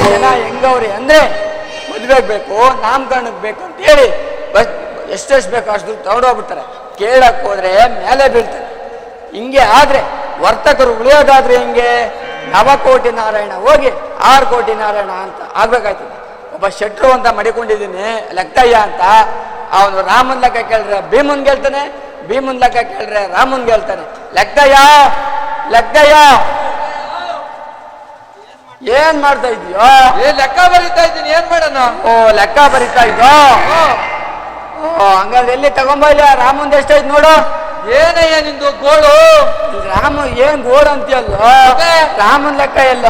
ಊರಿನ ಜನ ಹೆಂಗವ್ರಿ ಅಂದ್ರೆ ಮದ್ವೆಗೆ ಬೇಕು ನಾಮಕರಣಕ್ಕೆ ಬೇಕು ಅಂತ ಹೇಳಿ ಬಸ್ ಎಷ್ಟೆಷ್ಟು ಬೇಕು ಅಷ್ಟು ತಗೊಂಡೋಗ್ಬಿಡ್ತಾರೆ ಕೇಳಕ್ ಹೋದ್ರೆ ಮೇಲೆ ಬೀಳ್ತಾರೆ. ಹಿಂಗೆ ಆದ್ರೆ ವರ್ತಕರು ಉಳಿಯೋದಾದ್ರೆ ಹಿಂಗೆ? ನವಕೋಟಿ ನಾರಾಯಣ ಹೋಗಿ ಆರು ಕೋಟಿ ನಾರಾಯಣ ಅಂತ ಆಗ್ಬೇಕಾಯ್ತದೆ. ಒಬ್ಬ ಶೆಟ್ರು ಅಂತ ಮಡಿಕೊಂಡಿದ್ದೀನಿ, ಲೆಕ್ಕಯ್ಯ ಅಂತ. ಅವನು ರಾಮನ್ ಲೆಕ್ಕ ಕೇಳಿದ್ರೆ ಭೀಮನ್ ಗೆಲ್ತಾನೆ, ಭೀಮನ್ ಲೆಕ್ಕ ಕೇಳಿದ್ರೆ ರಾಮನ್ ಗೆಲ್ತಾನೆ. ಲೆಕ್ಕಯ್ಯ ಲೆಕ್ಕಯ್ಯ. ಏನ್ ಮಾಡ್ತಾ ಇದೀಯೋ ಏ ಲೆಕ್ಕ ಬರೀತಾ ಇದ್ದೀನಿ. ಏನ್ ಮಾಡೋಣ? ಓ ಲೆಕ್ಕ ಬರಿತಾ ಇದ್ದೋ ಓ ಹಂಗಾದ್ರೆ ಎಲ್ಲಿ ತಗೊಂಬ ಇಲ್ಲ? ರಾಮಂದ್ ಎಷ್ಟಾಯ್ತು ನೋಡು. ಏನಯ್ಯ ನಿಂದು ಗೋಳು? ರಾಮ ಏನ್ ಗೋಳು ಅಂತೀಯಲ್ಲ? ರಾಮನ್ ಲೆಕ್ಕ ಎಲ್ಲ?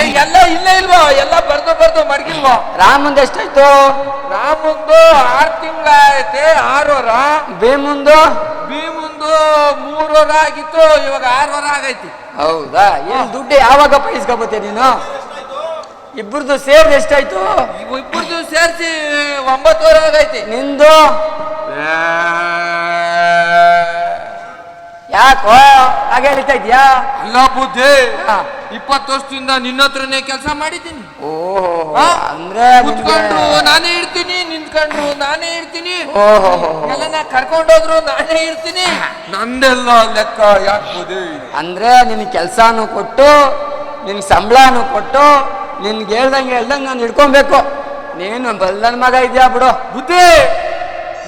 ಏ ಎಲ್ಲ ಇಲ್ಲೇ ಇಲ್ವಾ? ಎಲ್ಲ ಬರ್ದು ಬರ್ದು ಮಡಗಿಲ್ವಾ? ರಾಮಂದ್ ಎಷ್ಟಾಯ್ತು? ರಾಮಂದು ಆರ್ ತಿಂಗಳ ಐತೆ ಆರೋರ. ಭೀಮಂದು? ಭೀಮಂದು ಮೂರೋರ ಆಗಿತ್ತು ಇವಾಗ ಆರೋರ ಆಗೈತಿ. ಹೌದಾ? ಏನ್ ದುಡ್ಡು ಯಾವಾಗ ಪೈಸ್ಕೊಬತ್ತೆ ನೀನು? ಇಬ್ಬರದು ಸೇರ್ ಎಷ್ಟಾಯ್ತು? ಇಬ್ಬರದು ಸೇರಿಸಿ ಒಂಬತ್ತುವರೆ ಆಗೈತಿ. ನಿಂದು? ಯಾಕೋ? ಹಾಗೆ ಹೇಳ್ತಾ ಇದ್ಯಾ ಅಲ್ಲ ಬುದ್ಧಿ. ಇಪ್ಪತ್ತು ವರ್ಷದಿಂದ ನಿನ್ನ ಹತ್ರನೇ ಕೆಲಸ ಮಾಡಿದ್ದೀನಿ. ಓಹೋ? ಅಂದ್ರೆ ಕುತ್ಕೊಂಡ್ರು ನಾನೇ ಇರ್ತೀನಿ ನಿಂತ್ಕೊಂಡ್ರು ನಾನೇ ಇರ್ತೀನಿ. ಓಹೋ. ಎಲ್ಲ ಕರ್ಕೊಂಡೋದ್ರು ನಾನೇ ಇರ್ತೀನಿ. ನಂದೆಲ್ಲ ಲೆಕ್ಕ ಯಾಕೆ ಬುದ್ಧಿ? ಅಂದ್ರೆ ನಿನ್ ಕೆಲ್ಸಾನು ಕೊಟ್ಟು ನಿನ್ ಸಂಬಳನು ಕೊಟ್ಟು ನಿನ್ಗೆ ಹೇಳ್ದಂಗೆ ಹೇಳ್ದಂಗೆ ನಾನು ಹಿಡ್ಕೊಬೇಕು. ನೀನು ಬಲ್ಲನ್ ಮಗ ಇದೆಯಾ ಬಿಡು. ಬುದ್ಧಿ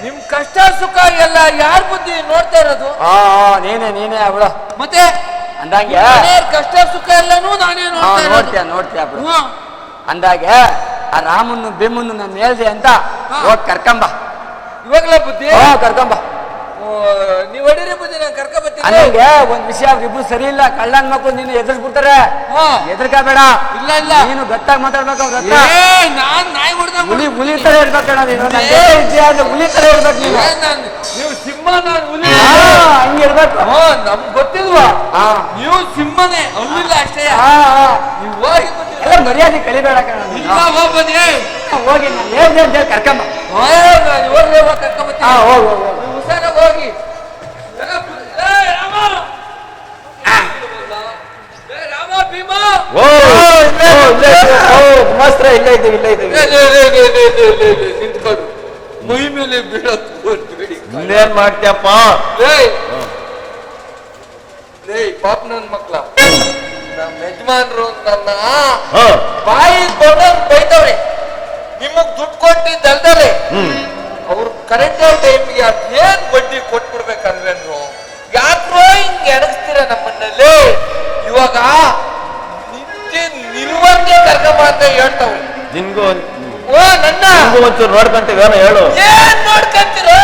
ನಿಮ್ ಕಷ್ಟ ಸುಖ ಎಲ್ಲ ಯಾರ ಬುದ್ಧಿ ನೋಡ್ತಾ ಇರೋದು? ಆ ಆ, ನೀನೇ ನೀನೇ ಬಿಡು ಮತ್ತೆ? ಅಂದಂಗೆ? ಮನೆಯವ್ರ್ ಕಷ್ಟ ಸುಖ ಎಲ್ಲನೂ ನಾನೇ ಆ, ನೋಡ್ತಾ ಇರೋದು. ನೋಡ್ತೀಯ ನೋಡ್ತೀಯ ಬಿಡು. ಅಂದಾಗೆ ಆ ರಾಮನ್ನು ಭೀಮನ್ನು ನಾನು ಹೇಳ್ದೆ ಅಂತ ಹಾ. ಹೋಗ್ ಕರ್ಕೊಂಬ. ಇವಾಗಲೇ ಬುದ್ಧಿ? ಹೋ ಕರ್ಕೊಂಬ. ನೀವ್ ಹೊಡೀರಿ ಬುದ್ಧಿ ನಾನು ಕರ್ಕ ಬರ್ತೀನಿ. ಅಂದಂಗೆ ಒಂದ್ ವಿಷಯ ಇಬ್ರು ಸರಿ ಇಲ್ಲ ಕಳ್ಳನ್ ಮಕ್ಕಳು ನೀನು ಎದುರಿಸ್ಬಿಡ್ತಾರೆ. ಹಾ. ಎದುರ್ಕೋಬೇಡ ಇಲ್ಲ ಇಲ್ಲ. ನೀನು ಗತ್ತಾಗಿ ಮಾತಾಡ್ಬೇಕು ಅವ್ರ ಹತ್ರ. ಏ ನಾನ್ ನಾಯಿ ಹೊಡೆದ ಹುಲಿ ಹುಲಿ ತರ ಇರ್ಬೇಕಣ್ಣ ನೀನು. ನನ್ ಜೊತೆ ಇದ್ದೀಯ ಹುಲಿ ತರ ಇರ್ಬೇಕು ನೀನು. ನೀವು ಸಿಂಹ ನಾನು ಹುಲಿ. ಹಾ, ಹಂಗಿರ್ಬೇಕು ಹಾ ನಮ್ಗ್ ಗೊತ್ತಿಲ್ವಾ? ಹಾ. ನೀವು ಸಿಂಹನೇ ಹುಲ್ಲಿಲ್ಲ ಅಷ್ಟೇ. ಹಾ, ಹಾ. ನೀವು ಹೋಗಿ ಬನ್ನಿ. ಎಲ್ಲ ಮರ್ಯಾದೆ ಕಲಿಬೇಡ ಕಣ ನೀನು. ಇಲ್ಲ ಹೋಗ್ ಬನ್ನಿ. ಹೋಗಿ ನಾನು ಹೇಳ್ದೆ ಅಂತ ಹೇಳಿ ಕರ್ಕೊಂಬ. ಹೋಗ್ ನಾನು ಇವಾಗ್ಲೇ ಹೋಗ್ ಹೋಗು ಹೋಗು. ಹೋಗು. ಹುಷಾರಾಗ್ ಹೋಗಿ. ಓ ಮಸ್ತ್ರ ಇಲ್ಲೇ ಇದ್ದೀವಿ ಇಲ್ಲೇ ಇದ್ದೀವಿ ನಿಂತ್ಕೊಂಡು. ಮೈ ಮಕ್ಳ. ನಮ್ಮ ಯಜಮಾನ್ರು ನನ್ನ ಬಾಯಿ ದೊಡ್ಡ ಬೈತವ್ರೆ ನಿಮಗ್ ದುಡ್ಡು ಕೊಟ್ಟಿದ್ದಲ್ದಲೆ. ಅವ್ರು ಕರೆಕ್ಟ್ ಟೈಮ್ಗೆ ಅದೇನ್ ಬಡ್ಡಿ ಕೊಟ್ಬಿಡ್ಬೇಕಲ್ವೇನ್ರು? ಯಾಕ್ರೋ ಹಿಂಗ್ ಎಣಗಿಸ್ತೀರ ನಮ್ಮನ್ನಲ್ಲಿ? ಇವಾಗ ನಿಲ್ವಂಗೆ ಕರ್ಕೊಂಬ ಅಂತ ಹೇಳ್ತಾವ. ನಿನ್ಗೂ ಓ ನನ್ನ. ನಿನ್ಗೂ ಒಂಚೂರು ನೋಡ್ಕೊಂತೀವಿ ಏನೋ ಹೇಳು. ಏನ್ ನೋಡ್ಕಂತೀರೋ?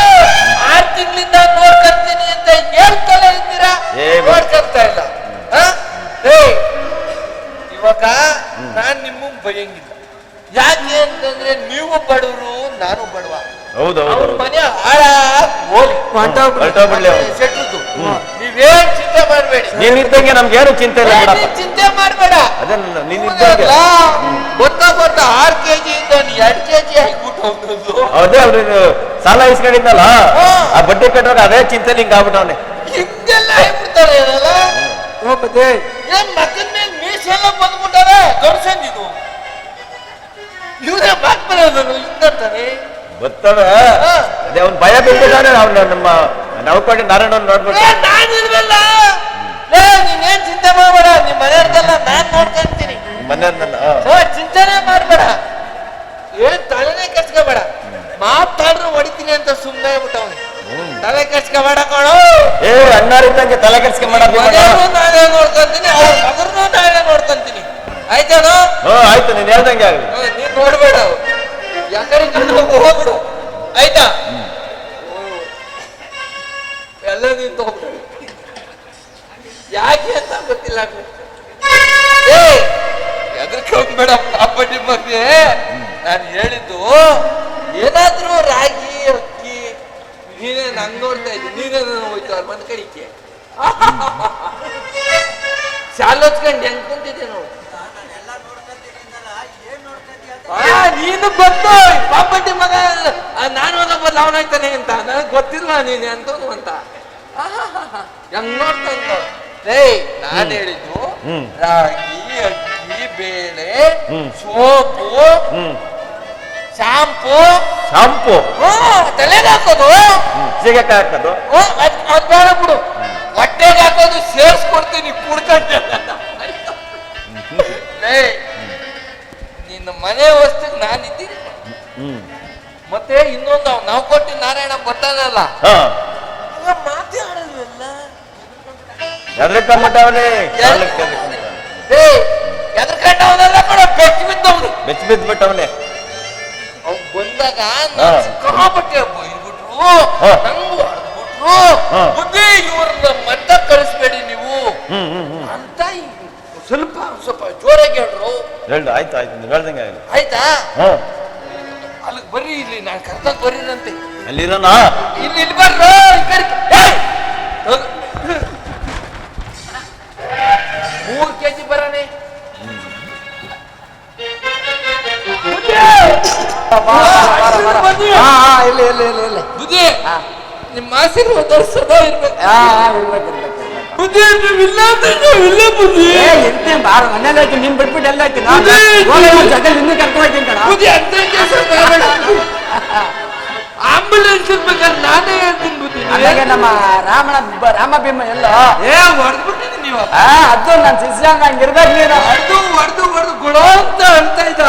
ಆರ್ ತಿಂಗಳಿಂದ ನೋಡ್ಕಂತೀನಿ ಅಂತ ಹೇಳ್ತಾನೆ ಇದ್ದೀರಾ? ಏ, ಬ- ನೋಡ್ಕಂತ ಇಲ್ಲ. ಆ? ಏ, ಇವಾಗ ನಾನ್ ನಿಮ್ಮಗ್ ಬಯಂಗಿಲ್ಲ ಯಾಕೆ ಅಂತಂದ್ರೆ ನೀವು ಬಡವರು ನಾನು ಬಡವ. ಹೌದು ಅವ್ರ ಹೌದು. ಮನೆ. ಹೊರ್ಟೋಗ್ಬಿಡ್ಲಿ ಅವ್ನು. ನೀವೇನ್ ಚಿಂತೆ ಮಾಡಬೇಡಿ. ನೀನ್ ಇದ್ದಂಗೆ ನಮ್ಗೇನು ಚಿಂತೆ ಇಲ್ಲ ಬಿಡಪ್ಪ. ಚಿಂತೆ ಮಾಡಬೇಡ. ಅದನ್ನ ನೀನ್ ಇದ್ದಂಗೆ. ಗೊತ್ತಾ ಗೊತ್ತಾ ಆರ್ ಕೆಜಿ ಇಂದ ಎರಡ್ ಕೆಜಿ ಆಗಿಬಿಟ್ಟು ಹೋಗ್ತದ್ದು ಅದೇ ಅವ್ರು ಸಾಲ ಇಸ್ಕೊಂಡಿದ್ನಲ್ಲ? ಹಾ. ಆ ಬಡ್ಡಿ ಕಟ್ಟುವಾಗ ಅದೇ ಚಿಂತೆ ಹಿಂಗ ಆಗ್ಬಿಟ್ಟವನೆ ಹಿಂಗೆಲ್ಲ ಏನಲ್ಲ. ಏನ್ ಮೇಲೆ ಮೀಸೆಲ್ಲ ಬಂದ್ಬಿಟ್ಟಾರೆ ಇವ್ರೆ ಇವರೇ ಮಾತ್ ಬರೋದು ಹಿಂಗಂತಾರೆ ಗೊತ್ತವೆ ಹಾ. ಅದೇ ಅವ್ನ್ ಭಯ ಬಿಟ್ಟಿದ್ದಾನೆ ಅವ್ನ ನಮ್ಮ ನವಕೋಟಿ ನಾರಾಯಣನ್ ನೋಡ್ಬಿಟ್ಟು ಏ, ನಾನಿಲ್ವಲ್ಲ ಏ ನೀನೇನ್ ಚಿಂತೆ ಮಾಡಬೇಡ ನಿಮ್ ಮನೆಯವ್ರದೆಲ್ಲ ನಾನ್ ನೋಡ್ಕೊಂತೀನಿ ಮನೆಯವ್ರನ್ನೆಲ್ಲ ಓ ಚಿಂತೆನೆ ಮಾಡ್ಬೇಡ ಏನ್ ತಲೆನೇ ಕೆಡ್ಸ್ಕೋಬೇಡ ಮಾತಾಡ್ರು ಹೊಡಿತೀನಿ ಅಂತ ಸುಮ್ಮನೆ ಆಗ್ಬಿಟ್ಟವನು ತಲೆ ಕೆಡ್ಸ್ಕೋಬೇಡ ಕಣೋ ಏ ಅಣ್ಣಾರಿದ್ದಂಗೆ ತಲೆ ಕೆಡ್ಸ್ಕೊಂಡ್ ಮಾಡಕ್ ಹೋಗ್ಬೇಡ. ಮನೆಯವ್ರು ನಾನೇ ನೋಡ್ಕೊಂತೀನಿ ಅವ್ರ ಮಗರ್ನು ನಾನೇ ನೋಡ್ಕೊಂತೀನಿ ಆಯ್ತೇನೋ ಹ್ಞೂ ಆಯ್ತು ನೀನ್ ಹೇಳ್ದಂಗೆ ಆಗ್ಲಿ ಹಾ, ನೀನ್ ನೋಡ್ಬೇಡ ಯಾಕಡೆ ಹೋಗ್ಬಿಡು. ಆಯ್ತಾ? ಎಲ್ಲ ನೀನ್ ತಗೊಂಡ್ಬಿಡು. ಯಾಕೆ ಅಂತ ಗೊತ್ತಿಲ್ಲ ಎದ್ರಕೊಂಡ್ಬೇಡ ಪಾಪ ನಿಮಗೆ ನಾನು ಹೇಳಿದ್ದು ಏನಾದ್ರೂ ರಾಗಿ ಅಕ್ಕಿ ನೀನೇ ನಂಗೆ ನೋಡ್ತಾ ಇದ್ದೀನಿ ನೀನೇ ನಾನು ಹೋಯ್ತು ಅವ್ರ ಮನೆ ಕಡಿಕೆ ಶಾಲೆ ಹೆಂಗ್ ಕುಂತಿದ್ದೆ ನೋಡು. ನೀನು ಗೊತ್ತು ಪಾಪಟ್ಟಿ ಮಗ ನಾನು ಒಂದೊಬ್ಬ ಬದಲು ಅವನಾಯ್ತಾನೆ ಅಂತ. ನನಗೆ ಗೊತ್ತಿಲ್ಲ ನೀನು ಅಂತವನು ಅಂತ. ಆಹಾಹಾಹಾ. ಹೆಂಗ್ ನೋಡ್ತಾ? ಏಯ್ ನಾನು ಹೇಳಿದ್ದು. ರಾಗಿ ಅಕ್ಕಿ ಬೇಳೆ. Soap shampoo. ಶಾಂಪು. ತಲೆಗೆ ಹಾಕೋದು. ಸೀಗೆಕಾಯಿ ಹಾಕೋದು. ಓ ಅದ್ ಬೇಡ ಬಿಡು. ಹೊಟ್ಟೆಗೆ ಹಾಕೋದು ಸೇರ್ಸ್ಕೊಡ್ತೀನಿ ಕುಡ್ಕೊಂಡೆ. ಲೇ, ನಿನ್ನ ಮನೆ ವಸ್ತಿಗೆ ನಾನು ಇದ್ದೀನಿ ಹ್ಮ್. ಮತ್ತೆ ಇನ್ನೊಂದು ಅವ್ ನಾವು ಕೊಟ್ಟು ನಾರಾಯಣ ಬರ್ತಾನಲ್ಲ ಹಾ. ಅವ ಮಾತೇ ಆಡಲ್ವಲ್ಲ ಎದ್ರ ಕಮ್ಮಟವನೇ ಏ ಎದ್ರಕಂಡವನೆಲ್ಲ ಕಣ ಬೆಚ್ಚ ಬಿದ್ದವನು. ಬೆಚ್ಚ ಬಿದ್ದು ಬಿಟ್ಟವನೇ ಅವ್ ಬಂದಾಗ ನಾನ್ ಸಿಕ್ಕಾಪಟ್ಟೆ ಬೈದ್ಬಿಟ್ರು ಹಾ. ನಂಗೂ ಹೊಡೆದ್ಬಿಟ್ರು ಹಾ. ಬುದ್ಧಿ ಇವ್ರನ್ನ ಮಟ್ಟ ಕಳಿಸ್ಬೇಡಿ ನೀವು. ಹ್ಮ್ ಹ್ಮ್ ಹ್ಮ್. ಅಂತ ಈ ಸ್ವಲ್ಪ ಸ್ವಲ್ಪ ಹೇಳ್ರು ಹೇಳ್ದು ಆಯ್ತು ಆಯ್ತು ನೀವು ಹೇಳ್ದಂಗೆ ಆಗಲಿ ಆಯ್ತಾ? ಹಾಂ. ಅಲ್ಲಿಗೆ ಬರ್ರಿ ಇಲ್ಲಿ ನಾನು ಕರ್ದಾಗ ಬರ್ರಿನಂತೆ. ಅಲ್ಲಿರೋಣ ಇಲ್ಲಿ ಇಲ್ಲಿ ಬರ್ರಿ ಏಯ್! ಹೋಗು. ಮೂರು ಕೆಜಿ ಬರನೆ. ಹಾ ಹಾ ಇಲ್ಲಿ ಇಲ್ಲಿ ಇಲ್ಲಿ ಇಲ್ಲಿ. ಬುದ್ಧಿ. ನಿಮ್ಮ ಆಶೀರ್ವಾದ ಸದಾ ಇರ್ಬೇಕು ಹಾ ಹಾ. ಬುದ್ಧಿ. ಬಾರ ಮನೇಲಿ ಐತಿ ನಿಮ್ ಬಿಟ್ಬಿಟ್ಟು ಎಲ್ಲ ಆಯ್ತು ನಾನು. ಜೊತೆ ನಿನ್ನ ಕರ್ಕೊಂಡು ಹೋಗ್ತೀನಿ ಕಣ. ಬುದ್ಧಿ ಅಂತ ಕೆಲಸ ಮಾಡಬೇಡ ಆಂಬುಲೆನ್ಸ್ ಇರ್ಬೇಕಾದ್ರೆ ನಾನೇ ಹೇಳ್ತೀನಿ ಬುದ್ಧಿ ನಮ್ಮ ರಾಮಣ ರಾಮ ಭೀಮ ಎಲ್ಲ? ಏ ಹೊಡೆದ್ಬಿಟ್ಟಿದ್ದೀನಿ ನೀವು. ಅದು ನನ್ನ ಶಿಷ್ಯ ಹಂಗಿರ್ಬೇಕು ನೀನು ಹೊಡೆದು ಹೊಡೆದು ಹೊಡೆದು ಗುಣ ಅಂತ ಅಂತ ಇದ್ದ.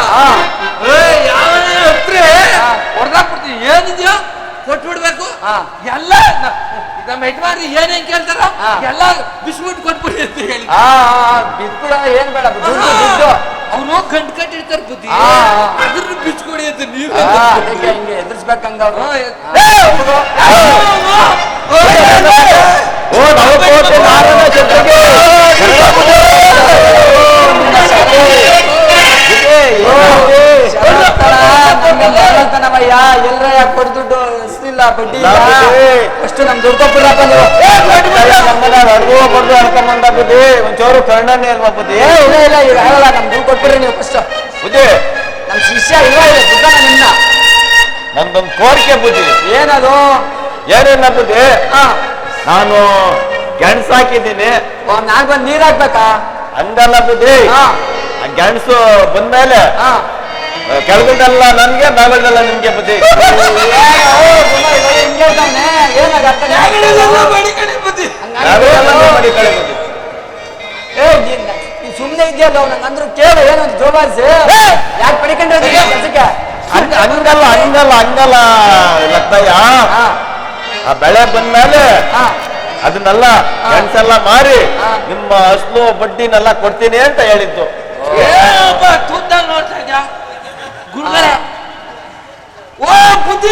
ಯಜಮಾನ್ರಿ ಏನೇನ್ ಕೇಳ್ತಾರ ಎಲ್ಲ ಬಿಸ್ಬಿಟ್ ಕೊಟ್ಬಿಡಿ ಅಂತ ಹೇಳಿ ಆ ಬಿಟ್ಬಿಡ ಏನ್ ಬೇಡ ದುಡ್ಡು ದುಡ್ಡು ಅವನು ಗಂಟ್ ಕಟ್ಟಿರ್ತಾರ ಬುದ್ಧಿ. ಅದ್ರ ಬಿಚ್ಕೊಡಿ ಅಂತ ನೀವು ಅದಕ್ಕೆ ಹಿಂಗೆ ಎದುರಿಸ್ಬೇಕಂಗ ಓ ನವಕೋಟೆ ನಾರಾಯಣ ಜೊತೆಗೆ ನಮ್ಮಯ್ಯ ಎಲ್ರಯ್ಯ ಇಸ್ಲಿಲ್ಲ ಬಡ್ಡಿ ಇಲ್ಲ. ಇಲ್ಲ. ಅಷ್ಟು ನಮ್ ನೀವು ಅಡ್ಗೋ ಬಂದು ಅಡ್ಕೊಂಬಂದ ಬುದ್ಧಿ ಒಂಚೂರು ಕಣ್ಣನ್ನೇ ಅಲ್ವಾ ಬುದ್ಧಿ ಏ ಇಲ್ಲ ಇಲ್ಲ ಈಗ ಆಗಲ್ಲ ನಮ್ ದುಡ್ಡು ಕೊಟ್ಬಿಡ್ರಿ ನೀವು ಫಸ್ಟ್ ಬುದ್ಧಿ ನಮ್ ಶಿಷ್ಯ ಇಲ್ಲ ಇಲ್ಲ ದುಡ್ಡ ನಿನ್ನ. ನಂದೊಂದು ಕೋರಿಕೆ ಬುದ್ಧಿ ಏನದು? ಏನೇನ ಬುದ್ಧಿ ಹಾ. ನಾನು ಗೆಣಸು ಹಾಕಿದ್ದೀನಿ. ನಾಲ್ಕು ಬಂದ್ ನೀರ್ ಹಾಕ್ಬೇಕಾ? ಹಂಗಲ್ಲ ಬುದ್ಧಿ ಹಾ. ಆ ಗೆಣಸು ಬಂದ್ಮೇಲೆ ಹಾ. ಕೆಳಗಡೆಲ್ಲ ನನ್ಗೆ ನಾವೆಲ್ಲ ನಿಮ್ಗೆ ಬುದ್ಧಿ. ಸುಮ್ನೆ ಇದೆಯಲ್ಲ ನಂಗೆ ಅಂದ್ರು ಕೇಳು ಏನಂತ ಜೋಬಾರಿಸಿ. ಯಾಕೆ ಪಡಿಕೊಂಡ್ರೆ ಕೆಲಸಕ್ಕೆ? ಹಂಗ ಹಂಗಲ್ಲ ಹಂಗಲ್ಲ ಹಂಗಲ್ಲ ಲಕ್ಕಯ್ಯ ಹಾ. ಆ ಬೆಳೆ ಬಂದ್ಮೇಲೆ ಹಾ. ಅದನ್ನೆಲ್ಲ ಗೆಣಸೆಲ್ಲ ಮಾರಿ. ನಿಮ್ಮ ಅಸ್ಲು ಬಡ್ಡಿನೆಲ್ಲ ಕೊಡ್ತೀನಿ ಅಂತ ಹೇಳಿದ್ದು. ಇದ್ಯಾ ಓ ಬುದ್ಧಿ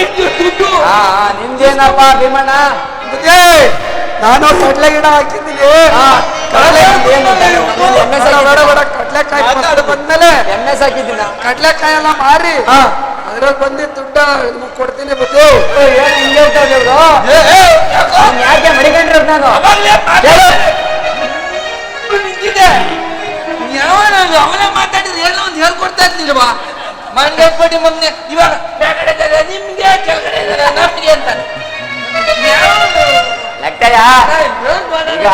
ಇತ್ತು ದುಡ್ಡು ಹಾ ಹಾ, ನಿಮ್ದೇನಪ್ಪ ಭೀಮಣ್ಣ? ನಾನು ಕಡ್ಲೆ ಗಿಡ ಹಾಕಿದ್ದೀನಿ. ಕಡ್ಲೆಕಾಯಿ ಬಂದು ಬಂದ್ಮೇಲೆ ಎಮ್ಮೆ ಸಾಕಿದ್ದೀನ ಕಡ್ಲೆಕಾಯಿ ಎಲ್ಲ ಮಾರಿ ಹಾ ಬಂದಿ ದುಡ್ಡ ನಿಮ್ಗೆ ಕೊಡ್ತೀನಿ ಬುದ್ಧಿ. ಏನ್ ಹಿಂಗೆ ಇವ್ರು ಯಾಕೆ? ಮಡಿಕೊಂಡ್ರೆ ನಾನು? ಅವನೇ ಮಾತಾಡಿದ್ರೆ ಏನೋ ಒಂದು ಹೇಳ್ಕೊಡ್ತಾ ಇರ್ಲಿಲ್ವಾ ಮಂಡ್ಯ ಪಟ್ಟಿ ಮೊನ್ನೆ ಇವಾಗ ಕೆಳಗಡೆ ನಿಮ್ಗೆ ಕೆಳಗಡೆ ಇದ್ದಾರೆ ನಮ್ಗೆ ಅಂತ. ಈಗ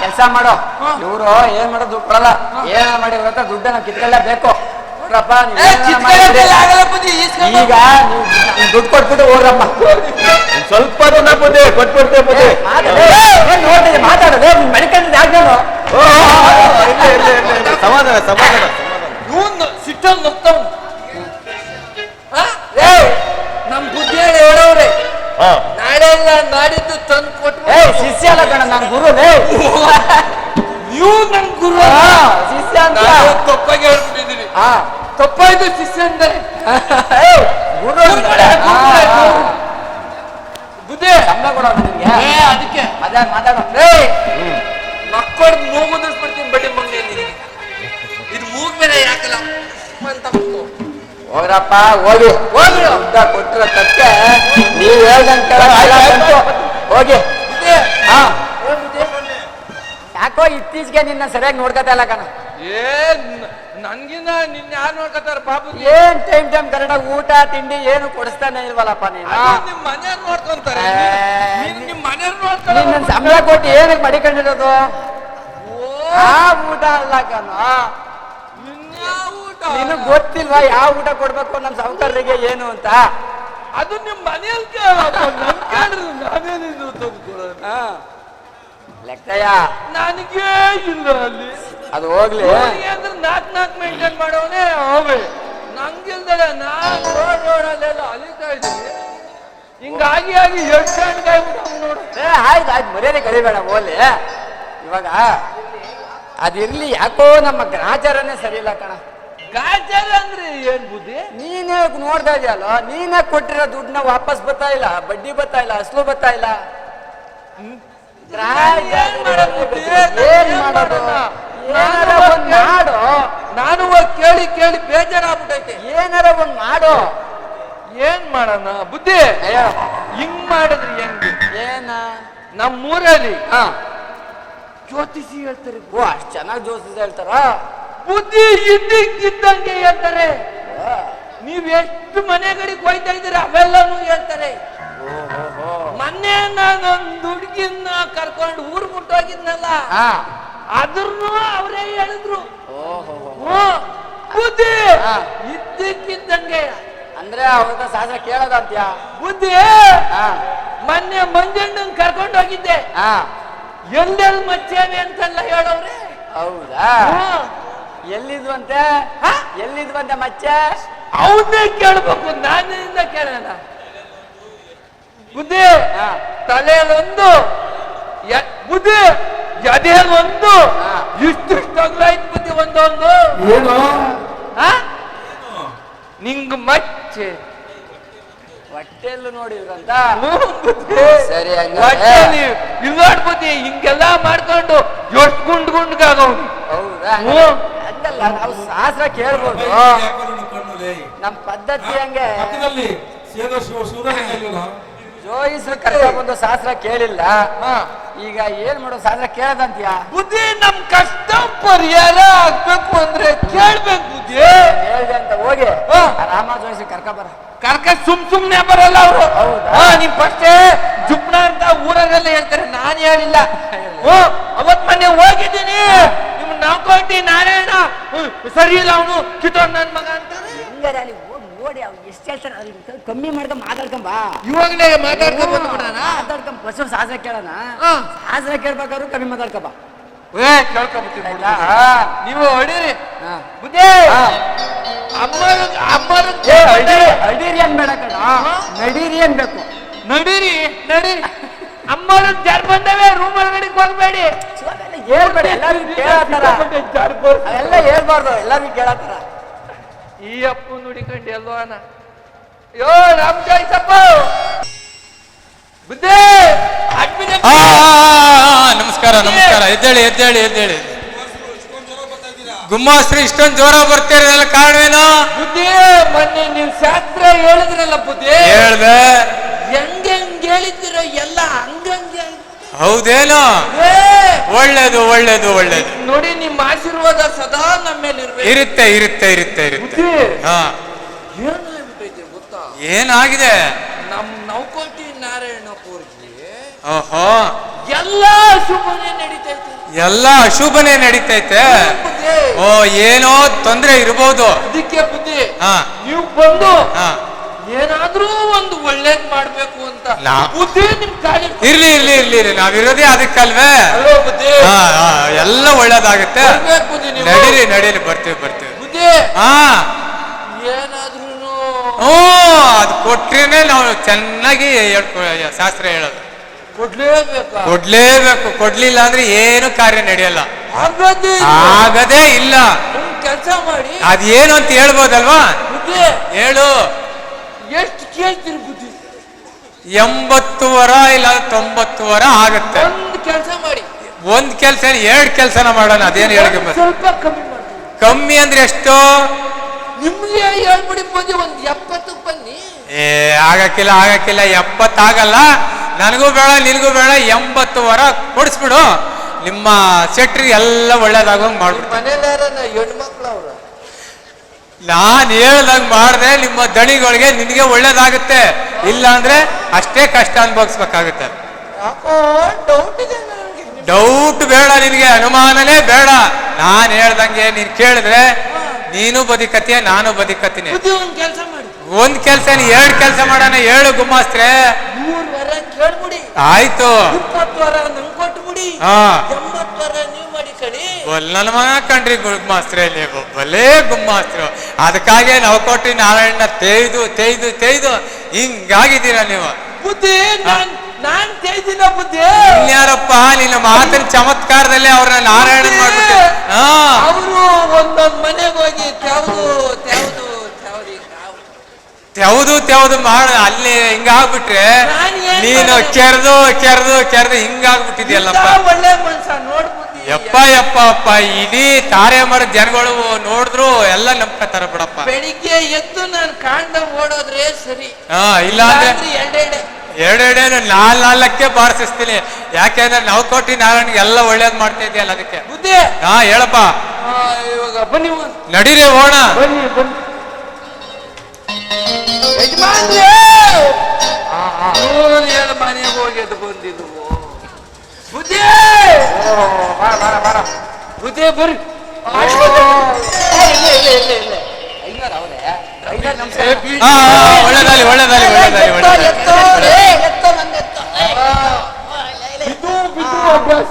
ಕೆಲಸ ಮಾಡೋ. ಇವ್ರು ಏನ್ ಮಾಡೋ ದುಡ್ಡು ಕೊಡಲ್ಲ ಏನ ಮಾಡಿ ಗೊತ್ತಾ ದುಡ್ಡನ್ನ ನಾವು ನೋಡ್ರಪ್ಪ ಬೇಕು ಮಾಡಿದ್ರೆ ಈಗ ನೀವು ದುಡ್ಡು ಕೊಟ್ಬಿಟ್ಟು ಹೋಗ್ರಪ್ಪ ಸ್ವಲ್ಪ ದುಡ್ಡ ಬುದ್ಧಿ ಕೊಟ್ಬಿಡ್ತೇವೆ ಬುದ್ಧಿ. ನೋಡ್ತೀನಿ ಮಾತಾಡೋದು. ಮೆಡಿಕಲ್ ಯಾಕೆ ಸಮಾಧಾನ ಸಮಾಧಾನ. ಇವನು ಸಿಟ್ಟಲ್ಲಿ ನುಗ್ತವ್ನು. ಏ ನಮ್ ಬುದ್ಧಿ ಹೇಳಿ ಹೇಳವ್ರೆ. ಹಾ. ನಾಳೆ ಇಲ್ಲ ನಾಡಿದ್ದು ತಂದು ಕೊಟ್ಟು ಶಿಷ್ಯ ಅಲ್ಲ ಕಣ ನಾನು ಗುರು ನೀವು ನನ್ ಗುರು ಹಾ, ಶಿಷ್ಯ ಅಂತ. ತಪ್ಪಾಗಿ ಹೇಳ್ಬಿಟ್ಟಿದ್ದೀನಿ. ಹಾ. ತಪ್ಪಾಯ್ತು ಶಿಷ್ಯ ಅಂದರೆ. ಹೋಗಿ. ಹೋಗಿ. ಉದ್ದ ಕೊಟ್ಟಿರೋ ತಕ್ಕೆ ನೀವು ಹೇಳ್ದಂತ. ಹೋಗಿ. ಹಾ. ಯಾಕೋ ಇತ್ತೀಚೆಗೆ ನಿನ್ನ ಸರಿಯಾಗಿ ನೋಡ್ಕೊತಾ ಇಲ್ಲ ಕಣ. ನನ್ಗಿನ್ನ ನಿನ್ನ ಯಾರು ನೋಡ್ಕೊತಾರ ಬಾಬು? ಏನ್ ಟೈಮ್ ಟೈಮ್ ಕರೆಕ್ಟಾಗಿ ಊಟ ತಿಂಡಿ ಏನು ಕೊಡಿಸ್ತಾನೆ ಇಲ್ವಲ್ಲಪ್ಪ ನೀನು? ನಿಮ್ ಮನೆಯವ್ರು ನೋಡ್ಕೊಂತಾರೆ. ನಿಮ್ ಮನೆಯವ್ರು ನೋಡ್ತಾರೆ ನಿನ್ನ ಸಂಬಳ ಕೊಟ್ಟು ಏನಕ್ಕೆ ಮಡಿಕೊಂಡಿರೋದು? ಓ. ಆ ಊಟ ಅಲ್ಲ ಕಣ. ನಿನಗ್ ಗೊತ್ತಿಲ್ವಾ ಯಾವ ಊಟ ಕೊಡ್ಬೇಕು ನಮ್ ಸಹಕಾರರಿಗೆ ಏನು ಅಂತ? ಅದು ನಿಮ್ ಮನೆಯಲ್ಲಿ ಕೇಳಪ್ಪ ನನ್ ಕೇಳಿದ್ರೆ ನಾನೇನಿದು ತಂದ್ಕೊಡೋದು ಹಾ. ಲೆಕ್ಕಯ್ಯ. ನನಗೇ ಇಲ್ಲ ಅಲ್ಲಿ. ಅದು ಹೋಗ್ಲಿ. ಅಂದ್ರೆ ನಾಲ್ಕು ನಾಲ್ಕು ಮೇಂಟೈನ್ ಮಾಡೋನೇ ಅವೇ. ನಂಗಿಲ್ದಲ್ಲ ನಾನು ರೋಡ್ ರೋಡಲ್ಲೆಲ್ಲ ಅಲಿತಾ ಇದ್ದೀನಿ. ಹಿಂಗಾಗಿ ಆಗಿ ಎಷ್ಟು ನೋಡು ಏ, ಆಯ್ತು ಆಯ್ತು. ಮರ್ಯಾದೆ ಕರಿಬೇಡ ಹೋಗ್ಲಿ. ಇವಾಗ ಅದಿರ್ಲಿ ಯಾಕೋ ನಮ್ಮ ಗ್ರಾಚಾರನೇ ಸರಿ ಇಲ್ಲ ಕಣ. ಗಾಜರ ಅಂದ್ರೆ ಏನ್ ಬುದ್ಧಿ? ನೀನೇ ನೋಡ್ತಾ ಇದೆಯಲ್ಲ ನೀನೇ ಕೊಟ್ಟಿರೋ ದುಡ್ಡನ್ನ ವಾಪಸ್ ಬರ್ತಾ ಇಲ್ಲ ಬಡ್ಡಿ ಬರ್ತಾ ಇಲ್ಲ ಅಸಲು ಬರ್ತಾ ಇಲ್ಲ. ಏನ್ ಮಾಡೋದು ಬುದ್ಧಿ? ಏನ್ ಮಾಡೋದು? ಏನಾರ ಒಂದ್ ಮಾಡು. ನಾನು ಹೋಗ್ ಕೇಳಿ ಕೇಳಿ ಬೇಜಾರಾಗ್ಬಿಟ್ಟೈತೆ. ಏನಾರ ಒಂದ್ ಮಾಡು. ಏನ್ ಮಾಡೋಣ? ಬುದ್ಧಿ? ಅಯ್ಯೋ. ಹಿಂಗ್ ಮಾಡಿದ್ರಿ ಹೆಂಗ್ ಏನ? ನಮ್ಮೂರಲ್ಲಿ ಹಾ. ಜ್ಯೋತಿಷಿ ಹೇಳ್ತಾರೆ. ಓ ಅಷ್ಟ್ ಚೆನ್ನಾಗಿ ಜೋಸಿಸ್ ಹೇಳ್ತಾರ? ಬುದ್ಧಿ ಇದ್ದಂಗೆ ಹೇಳ್ತಾರೆ. ನೀವ್ ಎಷ್ಟು ಮನೆಗಳಿಗೆ ಹೋಯ್ತಾ ಇದ್ದೀರ ಅವೆಲ್ಲನೂ ಹೇಳ್ತಾರೆ. ಮೊನ್ನೆ ನಾನೊಂದು ಹುಡುಗಿನ ಕರ್ಕೊಂಡು ಊರ್ ಮುಟ್ಟೋಗಿದ್ನಲ್ಲ ಹಾ. ಅದ್ರೂ ಅವರೇ ಹೇಳಿದ್ರು. ಬುದ್ಧಿ. ಇದ್ದಕ್ಕಿದ್ದಂಗೆ. ಅಂದ್ರೆ ಅವ್ರನ್ನ ಶಾಸ್ತ್ರ ಕೇಳೋದಂತ್ಯ? ಬುದ್ಧಿ ಮೊನ್ನೆ ಮಂಜಣ್ಣನ್ ಕರ್ಕೊಂಡು ಹೋಗಿದ್ದೆ. ಎಲ್ಲೆಲ್ಲಿ ಎಲ್ಲೆಲ್ ಮಚ್ಚೇವೆ ಅಂತೆಲ್ಲ ಹೇಳವ್ರೆ. ಹೌದಾ. ಎಲ್ಲಿದ್ವಂತೆ? ಹಾ? ಎಲ್ಲಿದ್ವಂತೆ ಮಚ್ಚೆ? ಅವನ್ನೇ ಕೇಳ್ಬೇಕು ನಾನಿಂದ ಕೇಳೋಣ. ಬುದ್ಧಿ. ತಲೆಯಲ್ಲೊಂದು ಯ- ಬುದ್ಧಿ ಎದೆಯಲ್ಲೊಂದು ಇಷ್ಟು ಇಷ್ಟಿಷ್ಟು ಅಗ್ಲಾಯ್ತು ಬುದ್ಧಿ ಒಂದೊಂದು. ಏನು? ಹಾ? ನಿಂಗ್ ಮಚ್ಚೆ. ಹೊಟ್ಟೆಲ್ಲೂ ನೋಡಿದ್ರಂತ. ಸರಿ ಇಲ್ಲಾಡ್ ಬುದ್ಧಿ ಹಿಂಗೆಲ್ಲ ಮಾಡ್ಕೊಂಡು ಎಷ್ಟು ಗುಂಡ್ ಗುಂಡ್ಗಾಗವ್ನಿ. ಹೌದಾ? ಹ್ಞೂ. ಹಂಗಲ್ಲ ನಾವು ಶಾಸ್ತ್ರ ಕೇಳ್ಬೋದು ನಮ್ ಪದ್ಧತಿ ಹಂಗೆ. ಪಕ್ಕದಲ್ಲಿ ಸೇದ ಶಿವ ಜೋಯಿಸ್ರು ಕರ್ಕೊಂಡ್ಬಂದು ಶಾಸ್ತ್ರ ಕೇಳಿಲ್ಲ. ಹಾ. ಈಗ ಏನ್ ಮಾಡೋ ಶಾಸ್ತ್ರ ಕೇಳದಂತೀಯ? ಬುದ್ಧಿ ನಮ್ ಕಷ್ಟ ಪರಿಹಾರ ಆಗ್ಬೇಕು ಅಂದ್ರೆ ಕೇಳ್ಬೇಕು ಬುದ್ಧಿ. ಹೇಳಿದೆ ಅಂತ ಹೋಗಿ. ರಾಮ ಜೋಯಿಸ್ರು ಕರ್ಕೊಂಬರ ಕರ್ಕ ಸುಮ್ ಸುಮ್ನೆ ಬರಲ್ಲ ಅವರು. ಹೌದಾ? ನಿಮ್ ಫಸ್ಟೇ ಜುಪ್ನ ಅಂತ ಊರಲ್ಲೇ ಹೇಳ್ತಾರೆ ನಾನು ಹೇಳಿಲ್ಲ. ಅವತ್ ಮೊನ್ನೆ ಹೋಗಿದ್ದೀನಿ. ನಾವ್ಕೊಟ್ಟಿ ನಾರಾಯಣ. ಸರಿ ಇಲ್ಲ ಅವನು ಕಿತ್ತೋನ್ ನನ್ ಮಗ ಅಂತಾರೆ. ಹಿಂಗಾರೆ ಅಲ್ಲಿ ಹೋಗಿ ನೋಡಿ ಅವ್ನು ಎಷ್ಟು ಹೇಳ್ತಾರೆ ಅವ್ರಿಗೆ ಕಮ್ಮಿ ಮಾಡ್ಕೊಂಡ್ ಮಾತಾಡ್ಕೊಂಬ ಇವಾಗಲೇ ಮಾತಾಡ್ಕೊಂಡ್ ಬಂದ್ಬಿಡಣ ಮಾತಾಡ್ಕೊಂಡ್ ಫಸ್ಟ್ ಶಾಸ್ತ್ರ ಕೇಳೋಣ. ಶಾಸ್ತ್ರ ಕೇಳ್ಬೇಕಾದ್ರು ಕಮ್ಮಿ ಮಾತಾಡ್ಕೊಂಬ ಏ ಆಯ್ತಾ? ನೀವು ಹೊಡೀರಿ. ಬುದ್ಧಿ. ಅಮ್ಮರ ಅಮ್ಮರ. ಅಡೀರಿ ಏನ್ ಬೇಡ ಕಣ. ನಡೀರಿ ಏನ್ ಬೇಕು ನಡೀರಿ ನಡೀರಿ. ಅಮ್ಮರ ಜಾರ್ ಬಂದವೆ ರೂಮ್ ಒಳಗಡೆ ಹೋಗ್ಬೇಡಿ ಹೇಳ್ಬೇಡ ಎಲ್ಲರಿಗೂ ಕೇಳತ್ತಾರ? ಎಲ್ಲ ಹೇಳ್ಬಾರ್ದು ಎಲ್ಲರಿಗೂ ಕೇಳತ್ತಾರ? ಈ ಅಪ್ಪು ನುಡಿಕೊಂಡು ಎಲ್ಲೋ ಅನ ಯೋ ರಾಮ್ ಜಾಯ್ಸಪ್ಪ ಬುದ್ಧಿ! ನಮಸ್ಕಾರ ನಮಸ್ಕಾರ. ಎದ್ದೇಳಿ ಎದ್ದೇಳಿ ಎದ್ದೇಳಿ. ಗುಮ್ಮಾಸ್ತ್ರಿ ಇಷ್ಟೊಂದು ಜೋರ ಬರ್ತೀರಲ್ಲ ಕಾರಣವೇನು? ಬುದ್ಧಿ ಮೊನ್ನೆ ನೀವು ಶಾಸ್ತ್ರ ಹೇಳಿದ್ರಲ್ಲ ಬುದ್ಧಿ? ಹೇಳ್ದೆ. ಹೆಂಗ್ ಹೆಂಗ್ ಹೇಳಿದಿರೋ ಎಲ್ಲ ಹಂಗಂಗೆ ಹೌದೇನು? ಒಳ್ಳೇದು ಒಳ್ಳೇದು ಒಳ್ಳೇದು. ನೋಡಿ ನಿಮ್ಮ ಆಶೀರ್ವಾದ ಸದಾ ನಮ್ಮ ಮೇಲೆ ಇರ್ಬೇಕು. ಇರುತ್ತೆ ಇರುತ್ತೆ ಇರುತ್ತೆ ಇರುತ್ತೆ. ಹಾ. ಏನಾಗ್ಬಿಟ್ಟೈತೆ ಗೊತ್ತಾ? ಏನಾಗಿದೆ? ನಮ್ ನೌಕೋಟಿ ನಾರಾಯಣಪುರ್ಗೆ ಓಹೋ. ಎಲ್ಲ ಶುಭನೆ ನಡೀತೈತೆ. ಎಲ್ಲ ಅಶುಭನೆ ನಡೀತೈತೆ. ಓ ಏನೋ ತೊಂದ್ರೆ ಇರ್ಬೋದು. ಅದಕ್ಕೆ ಬುದ್ಧಿ. ಹಾ. ನೀವು ಬಂದು ಹಾ. ಏನಾದ್ರೂ ಒಂದು ಒಳ್ಳೇದ್ ಮಾಡ್ಬೇಕು ಅಂತ. ನಾ- ಬುದ್ಧಿ ನಿಮ್ ಕಾಲಿ ಇರ್ಲಿ ಇರ್ಲಿ ಇರ್ಲಿ ಇರ್ಲಿ. ನಾವಿರೋದೇ ಅದಕ್ಕಲ್ವೇ? ಅಲ್ಲೋ ಬುದ್ಧಿ. ಹಾ ಹಾ ಎಲ್ಲ ಒಳ್ಳೇದಾಗುತ್ತೆ. ಬರ್ಬೇಕು ಬುದ್ಧಿ ನೀವು ನಡೀರಿ ನಡೀರಿ ಬರ್ತೀವಿ ಬರ್ತೀವಿ. ಬುದ್ಧಿ. ಹಾ. ಏನಾದ್ರೂ ಹ್ಞೂ ಅದು ಕೊಟ್ರೇನೆ ನಾವು ಚೆನ್ನಾಗಿ ಹೇಳ್ಕೊ ಶಾಸ್ತ್ರ ಹೇಳೋದು. ಕೊಡ್ಲೇಬೇಕಾ. ಕೊಡ್ಲೇಬೇಕು. ಕೊಡ್ಲಿಲ್ಲ ಅಂದ್ರೆ ಏನು ಕಾರ್ಯ ನಡೆಯಲ್ಲ. ಹಾಗಾದ್ರೆ ಆಗದೇ ಇಲ್ಲ. ಕೆಲಸ ಮಾಡಿ. ಅದೇನು ಅಂತ ಹೇಳ್ಬೋದಲ್ವಾ? ಬುದ್ಧಿ. ಹೇಳು. ಎಷ್ಟು ಕೇಳ್ತೀರಿ ಬುದ್ಧಿ ಎಂಬತ್ತು ವರ ಇಲ್ಲ ತೊಂಬತ್ತು ವರ ಆಗುತ್ತೆ. ಒಂದು ಕೆಲಸ ಮಾಡಿ. ಒಂದ್ ಕೆಲಸ ಎರಡ್ ಕೆಲಸ ಮಾಡೋಣ ಅದೇನು ಹೇಳಿ ಸ್ವಲ್ಪ ಕಮ್ಮಿ ಮಾಡಿ. ಕಮ್ಮಿ ಅಂದ್ರೆ ಎಷ್ಟು? ನಿಮ್ಗೆ ಹೇಳ್ಬಿಡಿ ಬಂದಿ ಒಂದ್ ಎಪ್ಪತ್ತಕ್ಕೆ ಬನ್ನಿ. ಏ ಆಗಕ್ಕಿಲ್ಲ ಆಗಕ್ಕಿಲ್ಲ ಎಪ್ಪತ್ತಾಗಲ್ಲ. ನನಗೂ ಬೇಡ ನಿನಗೂ ಬೇಡ ಎಂಬತ್ತು ವರ ಕೊಡಿಸ್ಬಿಡು. ನಿಮ್ಮ ಸೆಟ್ರಿ ಎಲ್ಲ ಒಳ್ಳೇದಾಗ ಮಾಡ್ಬಿಡು ಮನೇಲಿ ಹೆಣ್ಮಕ್ಳು ಅವ್ರ. ನಾನ್ ಹೇಳ್ದಂಗ್ ಮಾಡಿದ್ರೆ ನಿಮ್ಮ ದಣಿಗಳಿಗೆ ನಿನಗೆ ಒಳ್ಳೇದಾಗುತ್ತೆ. ಇಲ್ಲ ಅಂದ್ರೆ ಅಷ್ಟೇ ಕಷ್ಟ ಅನ್ಭವಿಸ್ಬೇಕಾಗುತ್ತೆ. ಡೌಟ್ ಬೇಡ ನಿನಗೆ ಅನುಮಾನನೇ ಬೇಡ. ನಾನ್ ಹೇಳ್ದಂಗೆ ನೀನ್ ಕೇಳಿದ್ರೆ ನೀನು ಬದುಕತ್ತೀಯ ನಾನು ಬದುಕತ್ತೀನಿ. ಒಂದ್ ಕೆಲಸ ನೀ ಎರಡ್ ಕೆಲ್ಸ ಮಾಡೋಣ ಏಳು ಗುಮ್ಮಾಸ್ತ್ರೆ. ಆಯ್ತು. ಹಾ. ಕಡಿ ನನ್ನ ಮನ ಕಂಡ್ರಿ ಗುಮ್ಮಾಸ್ತ್ರ ನೀವು ಬಲೇ ಗುಮ್ಮಾಸ್ತ್ರು ಅದಕ್ಕಾಗೆ ನಾವು ಕೊಟ್ಟಿ ನಾರಾಯಣ ತೇಯ್ದು ತೇಯ್ದು ತೇಯ್ದು. ಹಿಂಗಾಗಿದ್ದೀರ ನೀವು? ಬುದ್ಧಿ ನಾನು ತೇಜಿನ ಬುದ್ಧಿ. ಇನ್ಯಾರಪ್ಪ ನಿನ್ನ ಮಾತಿನ ಚಮತ್ಕಾರದಲ್ಲಿ ಅವ್ರನ್ನ ನಾರಾಯಣ ಮಾಡ್ಬಿಟ್ಟು. ಹಾ. ಅವರು ಒಂದೊಂದ್ ಮನೆಗೆ ಹೋಗಿ ತೆವ್ದು ತೆವ್ದು ತೆವದು ತೆವದು ಮಾಡ ಅಲ್ಲಿ ಹಿಂಗಾಗ್ಬಿಟ್ರೆ ನಾನ್ ಕೆರೆದು ಕೆರೆದು ಕೆರೆದು ಹಿಂಗಾಗ್ಬಿಟ್ಟಿದ್ಯಲ್ಲಪ್ಪ. ಒಳ್ಳೆ ಮನ್ಸ ನೋಡ್ ಬುದ್ಧಿ ಯಪ್ಪ ಯಪ್ಪ ಅಪ್ಪ ಇಡೀ ತಾರೆ ಮರ ಜನಗಳು ನೋಡಿದ್ರು ಎಲ್ಲ ನಂಬ್ಕತಾರ ಬಿಡಪ್ಪ. ಬೆಳಿಗ್ಗೆ ಎದ್ದು ನಾನು ಕಾಂಡ ಓಡೋದ್ರೆ ಸರಿ. ಹಾ ಇಲ್ಲ ಅಂದ್ರೆ ಎರಡೆರಡೆ. ಎರಡೆರಡೇನು ನಾಲ್ ನಾಲ್ಕಕ್ಕೆ ಬಾರಿಸ್ತೀನಿ ಯಾಕೆಂದ್ರೆ ನಾವು ಕೊಟ್ಟಿ ನಾರಾಯಣಿಗೆ ಎಲ್ಲ ಒಳ್ಳೇದ್ ಮಾಡ್ತಾ ಇದೆಯಲ್ಲ ಅದಕ್ಕೆ. ಬುದ್ಧಿ. ಹಾ ಹೇಳಪ್ಪ. ಇವಾಗ ಬನ್ನಿ. ನಡೀರಿ ಹೋಣ ಬನ್ನಿ ಬನ್ನಿ. ಯಜಮಾನ್ರೇ! ಮನೆಗೆ ಹೋಗಿ ಅದು ಬಂದಿದ್ವು ಬುದ್ಧಿ! ಬುದ್ಧಿ ಬರ್ರಿ. ಒಳ್ಳೇದಾಗಲಿ ಒಳ್ಳೇದಾಗಲಿ ಒಳ್ಳೇದಾಗಲಿ ಒಳ್ಳೇದಾಗಲಿ ಇದು ಒಳ್ಳೇದಾಗ್ಲಿ ಅಭ್ಯಾಸ.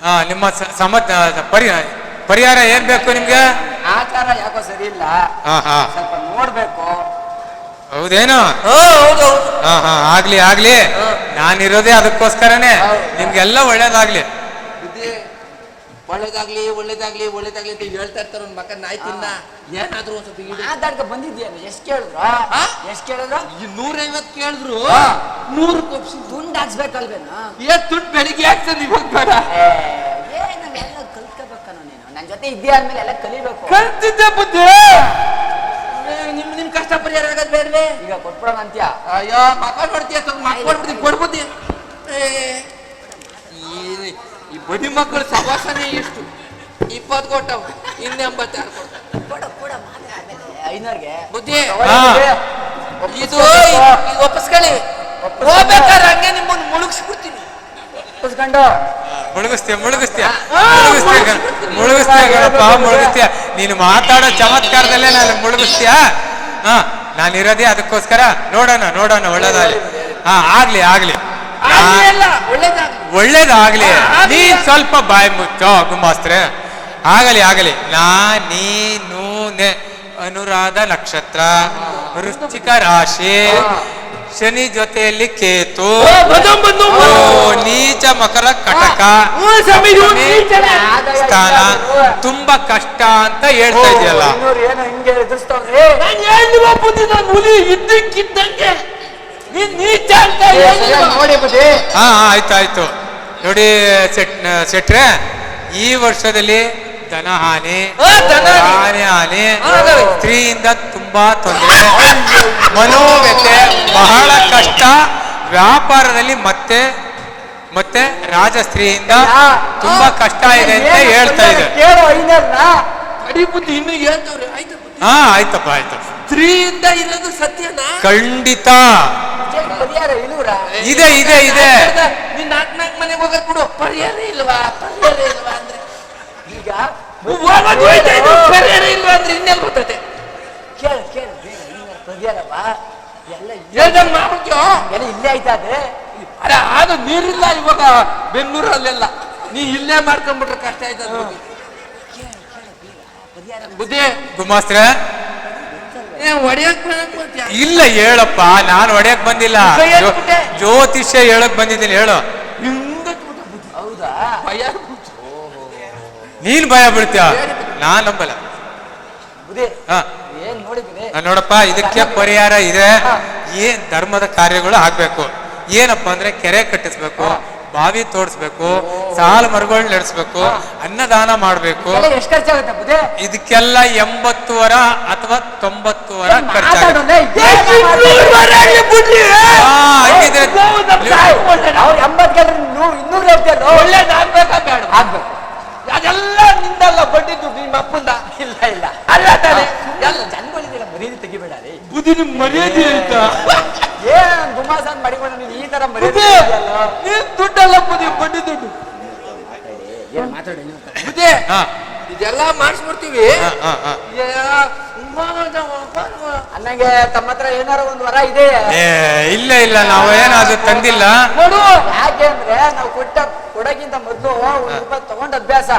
ಹಾ ನಿಮ್ಮ ಸಮ ಪರಿಹಾರ ಪರಿ ಪರಿಹಾರ ಏನ್ ಬೇಕು ನಿಮ್ಗೆ? ಆಚಾರ ಯಾಕೋ ಸರಿ ಇಲ್ಲ? ಹಾ ಹಾ. ಸ್ವಲ್ಪ ನೋಡ್ಬೇಕು. ಹೌದೇನು? ಹೌದು ಹಾ ಹಾ ಆಗ್ಲಿ ಆಗ್ಲಿ. ನಾನಿರೋದೇ ಅದಕ್ಕೋಸ್ಕರನೇ. ನಿಮ್ಗೆಲ್ಲ ಒಳ್ಳೇದಾಗ್ಲಿ. ಬುದ್ಧಿ ಒಳ್ಳೇದಾಗ್ಲಿ ಒಳ್ಳೇದಾಗ್ಲಿ ಒಳ್ಳೇದಾಗ್ಲಿ ಅಂತ ಹೇಳ್ತಾ ಇರ್ತಾರ ಒಂದ್ ಮಕ್ಕ ನಾಯಿ ತಿನ್ನ ಏನಾದ್ರೂ ಒಂದ್ ಸ್ವಲ್ಪ ಆದಾಡ್ಕ ಬಂದಿದ್ಯೇನು? ಎಷ್ಟ್ ಕೇಳಿದ್ರು? ಆ? ಎಷ್ಟ್ ಕೇಳಿದ್ರು? ನೂರ ನೂರೈವತ್ ಕೇಳಿದ್ರು. ನೂರು ಕೊಪ್ಸಿ. ದುಂಡ್ ಹಾಕ್ಸ್ಬೇಕಲ್ವೇನ? ಏ ದುಡ್ಡು ಬೆಳಿಗ್ಗೆ ಹಾಕ್ತಾನೆ ಇವಾಗ ಬೇಡ. ಏ ಎಲ್ಲ ಕಲ್ತ್ಕೋಬೇಕನೋ ನೀನು. ನನ್ ಜೊತೆ ಇದ್ದೇ ಆದ್ಮೇಲೆ ಎಲ್ಲ ಕಲಿಬೇಕು. ಕಲ್ತಿದ್ದೆ ಬುದ್ಧಿ. ಕಷ್ಟ ಪರಿಹಾರ ಆಗದ್ ಬೇಡ್ವೆ ಈಗ ಕೊಟ್ಬಿಡೋಣ ಅಂತ್ಯ? ಅಯ್ಯೋ ಪಾಪ ನೋಡ್ತೀಯ ಸ್ವಲ್ಪ ಮಕ್ಕ ಕೊಡ್ಬಿಡ್ತೀನಿ. ಏ, ಈ ಈ ಬಡಿ ಮಕ್ಕಳು ಸವಾಸನೆ ಎಷ್ಟು ಇಪ್ಪತ್ತು ಕೊಟ್ಟವು ಇನ್ನು ಎಂಬತ್ತಾರು ಐನೂರ್ಗೆ? ಬುದ್ಧಿ. ಇದು. ಒಪ್ಪಿಸ್ಕೊಳ್ಳಿ. ಹೋಗ್ಬೇಕಾದ್ರೆ ಹಂಗೆ ನಿಮ್ಮನ್ನು ಮುಳುಗಿಸ್ಬಿಡ್ತೀನಿ. ಒಪ್ಪಿಸ್ಕೊಂಡು. ಮುಳುಗಿಸ್ತೀಯ ಮುಳುಗಿಸ್ತೀಯ? ಮುಳುಗಿಸ್ತೀಯ. ಮುಳುಗಿಸ್ತೀಯ ಗಣಪ ಮುಳುಗಿಸ್ತೀಯ? ನೀನು ಮಾತಾಡೋ ಚಮತ್ಕಾರದಲ್ಲೇ ನಾನು ಮುಳುಗಿಸ್ತೀಯ? ಹಾ ನಾನಿರೋದೇ ಅದಕ್ಕೋಸ್ಕರ ನೋಡೋಣ ನೋಡೋಣ ಒಳ್ಳೇದಾಗ್ಲಿ. ಹಾ ಆಗ್ಲಿ ಆಗ್ಲಿ. ಒಳ್ಳೇದಾಗ್ಲಿ. ನೀ ಸ್ವಲ್ಪ ಬಾಯಿ ಮುಚ್ಚೋ ಗುಮಾಸ್ತ್ರೆ ಆಗಲಿ ಆಗಲಿ. ನಾ ನೀನು ನೆ ಅನುರಾಧ ನಕ್ಷತ್ರ ವೃಶ್ಚಿಕ ರಾಶಿ ಶನಿ ಜೊತೆಯಲ್ಲಿ ಕೇತು. ಬಂದು ಬಂದು ಓ ನೀಚ ಮಕರ ಕಟಕ. ಸ್ಥಾನ. ತುಂಬಾ ಕಷ್ಟ ಅಂತ ಹೇಳ್ತಾ ಇದೆಯಲ್ಲ. ಏನು ಹಿಂಗೆ ಎದುರಿಸ್ತವ್ರಿ. ನಾನು ಹೇಳಿವ ಬುದ್ಧಿ ನಾನು ಹುಲಿ ಇದ್ದಕ್ಕಿದ್ದಂಗೆ. ನೀನ್ ನೀಚ ಅಂತ? ನೋಡಿ ಬುದ್ಧಿ. ಹಾ ಹಾ, ಆಯ್ತು ಆಯ್ತು. ನೋಡಿ ಸೆಟ್ ಸೆಟ್ರೆ ಈ ವರ್ಷದಲ್ಲಿ ಧನ ಹಾನಿ ಹಾನಿ. ಹಾನಿ ಸ್ತ್ರೀಯಿಂದ ತುಂಬಾ ತೊಂದರೆ. ಮನೋವ್ಯತೆ ಬಹಳ ಕಷ್ಟ. ವ್ಯಾಪಾರದಲ್ಲಿ ಮತ್ತೆ ಮತ್ತೆ ರಾಜ ಸ್ತ್ರೀಯಿಂದ ತುಂಬಾ ಕಷ್ಟ ಇದೆ ಅಂತ ಹೇಳ್ತಾ ಇದೆ ಹಾ ಆಯ್ತಪ್ಪ ಆಯ್ತು. ಸ್ತ್ರೀಯಿಂದ ಇರೋದು ಸತ್ಯ ಖಂಡಿತ. ಇದೆ ಇದೆ ಇದೆ. ನಿನ್ನ ನಾಲ್ಕು ನಾಲ್ಕು ಮನೆಗೆ ಹೋಗಕ್ ಬಿಡು. ಪರಿಹಾರ ಇಲ್ವಾ? ಪರಿಹಾರ ಇಲ್ವಾ ಅಂದ್ರೆ? ಈಗ ಪರಿಹಾರ ಅಂದ್ರೆ ಕೇಳು ಕೇಳು ಎಲ್ಲ ಇಲ್ಲೇ- ಹೇಳ್ದಂಗ್ ಮಾಡ್ಬಿಟ್ಯೋ ಎಲ್ಲ ಇಲ್ಲೇ ಆಯ್ತಾ ಅದೇ ಅಲ್ಲ ಅದು ನೀರಿಲ್ಲ ಇವಾಗ ಬೆಂಗಳೂರಲ್ಲೆಲ್ಲ. ನೀ ಇಲ್ಲೇ ಮಾಡ್ಕೊಂಡ್ಬಿಟ್ರೆ ಕಷ್ಟ ಆಯ್ತದ ಬುದ್ಧಿ? ಗುಮಾಸ್ತ್ರ? ಏ ಹೊಡಿಯಕ್ ಬರಕ್ ಇಲ್ಲ ಹೇಳಪ್ಪ ನಾನು ಹೊಡೆಯಕ್ ಬಂದಿಲ್ಲ. ಜ್ಯೋತಿಷ್ಯ ಹೇಳಕ್ ಬಂದಿದ್ದೀನಿ ಹೇಳು. ಹೌದಾ. ನೀನ್ ಭಯ ಬೀಳ್ತೀಯ ನಾನ್ ನಂಬಲ್ಲ. ನೋಡಪ್ಪ ಇದಕ್ಕೆ ಪರಿಹಾರ ಇದೆ. ಏನ್ ಧರ್ಮದ ಕಾರ್ಯಗಳು ಆಗ್ಬೇಕು. ಏನಪ್ಪ ಅಂದ್ರೆ ಕೆರೆ ಕಟ್ಟಿಸ್ಬೇಕು ಬಾವಿ ತೋಡಿಸ್ಬೇಕು ಸಾಲ ಮರಗಳು ನಡೆಸ್ಬೇಕು ಅನ್ನದಾನ ಮಾಡ್ಬೇಕು. ಇದಕ್ಕೆಲ್ಲ ಎಂಬತ್ತು ವರ ಅಥವಾ ತೊಂಬತ್ತು ವರ ಖರ್ಚಾಗುತ್ತೆ ಅದೆಲ್ಲ ನಿಂದಲ್ಲ ಬಡ್ಡಿ ದುಡ್ಡು ನಿಮ್ಮ ಅಪ್ಪಂದ? ಇಲ್ಲ ಇಲ್ಲ. ಅಲ್ಲ ತಾನೆ. ಎಲ್ಲ ಜನಗಳಿದೆಯಲ್ಲ ಮರ್ಯಾದೆ ತೆಗಿಬೇಡ ರೀ. ಬುದ್ಧಿ ನಿಮ್ ಮರ್ಯಾದೆ ಆಯ್ತಾ ಏನ್ ಗುಮಾಸ ಅಂತ ನೀನ್ ನೀನು ಈ ತರ ಮರ್ಯಾದೆ ನೀನ್ ದುಡ್ಡಲ್ಲ ಬುದ್ಧಿ ಬಡ್ಡಿ ದುಡ್ಡು. ಏನ್ ಮಾತಾಡಿ ಬುದ್ಧಿ ಹಾ. ಇದೆಲ್ಲ ಮಾಡಿಸ್ಬಿಡ್ತೀವಿ. ಅನ್ನಂಗೆ ತಮ್ಮ ಹತ್ರ ಏನಾರ ಒಂದು ವರ ಇದೆ? ಏ ಇಲ್ಲ ಇಲ್ಲ ನಾವು ಏನಾದ್ರು ತಂದಿಲ್ಲ. ನೋಡು. ಯಾಕೆ ಅಂದ್ರೆ ನಾವು ಕೊಟ್ಟ ಕೊಡಕ್ಕಿಂತ ಮೊದ್ಲು ಒಂದ್ ರೂಪಾಯಿ ತಗೊಂಡ್ ಅಭ್ಯಾಸ.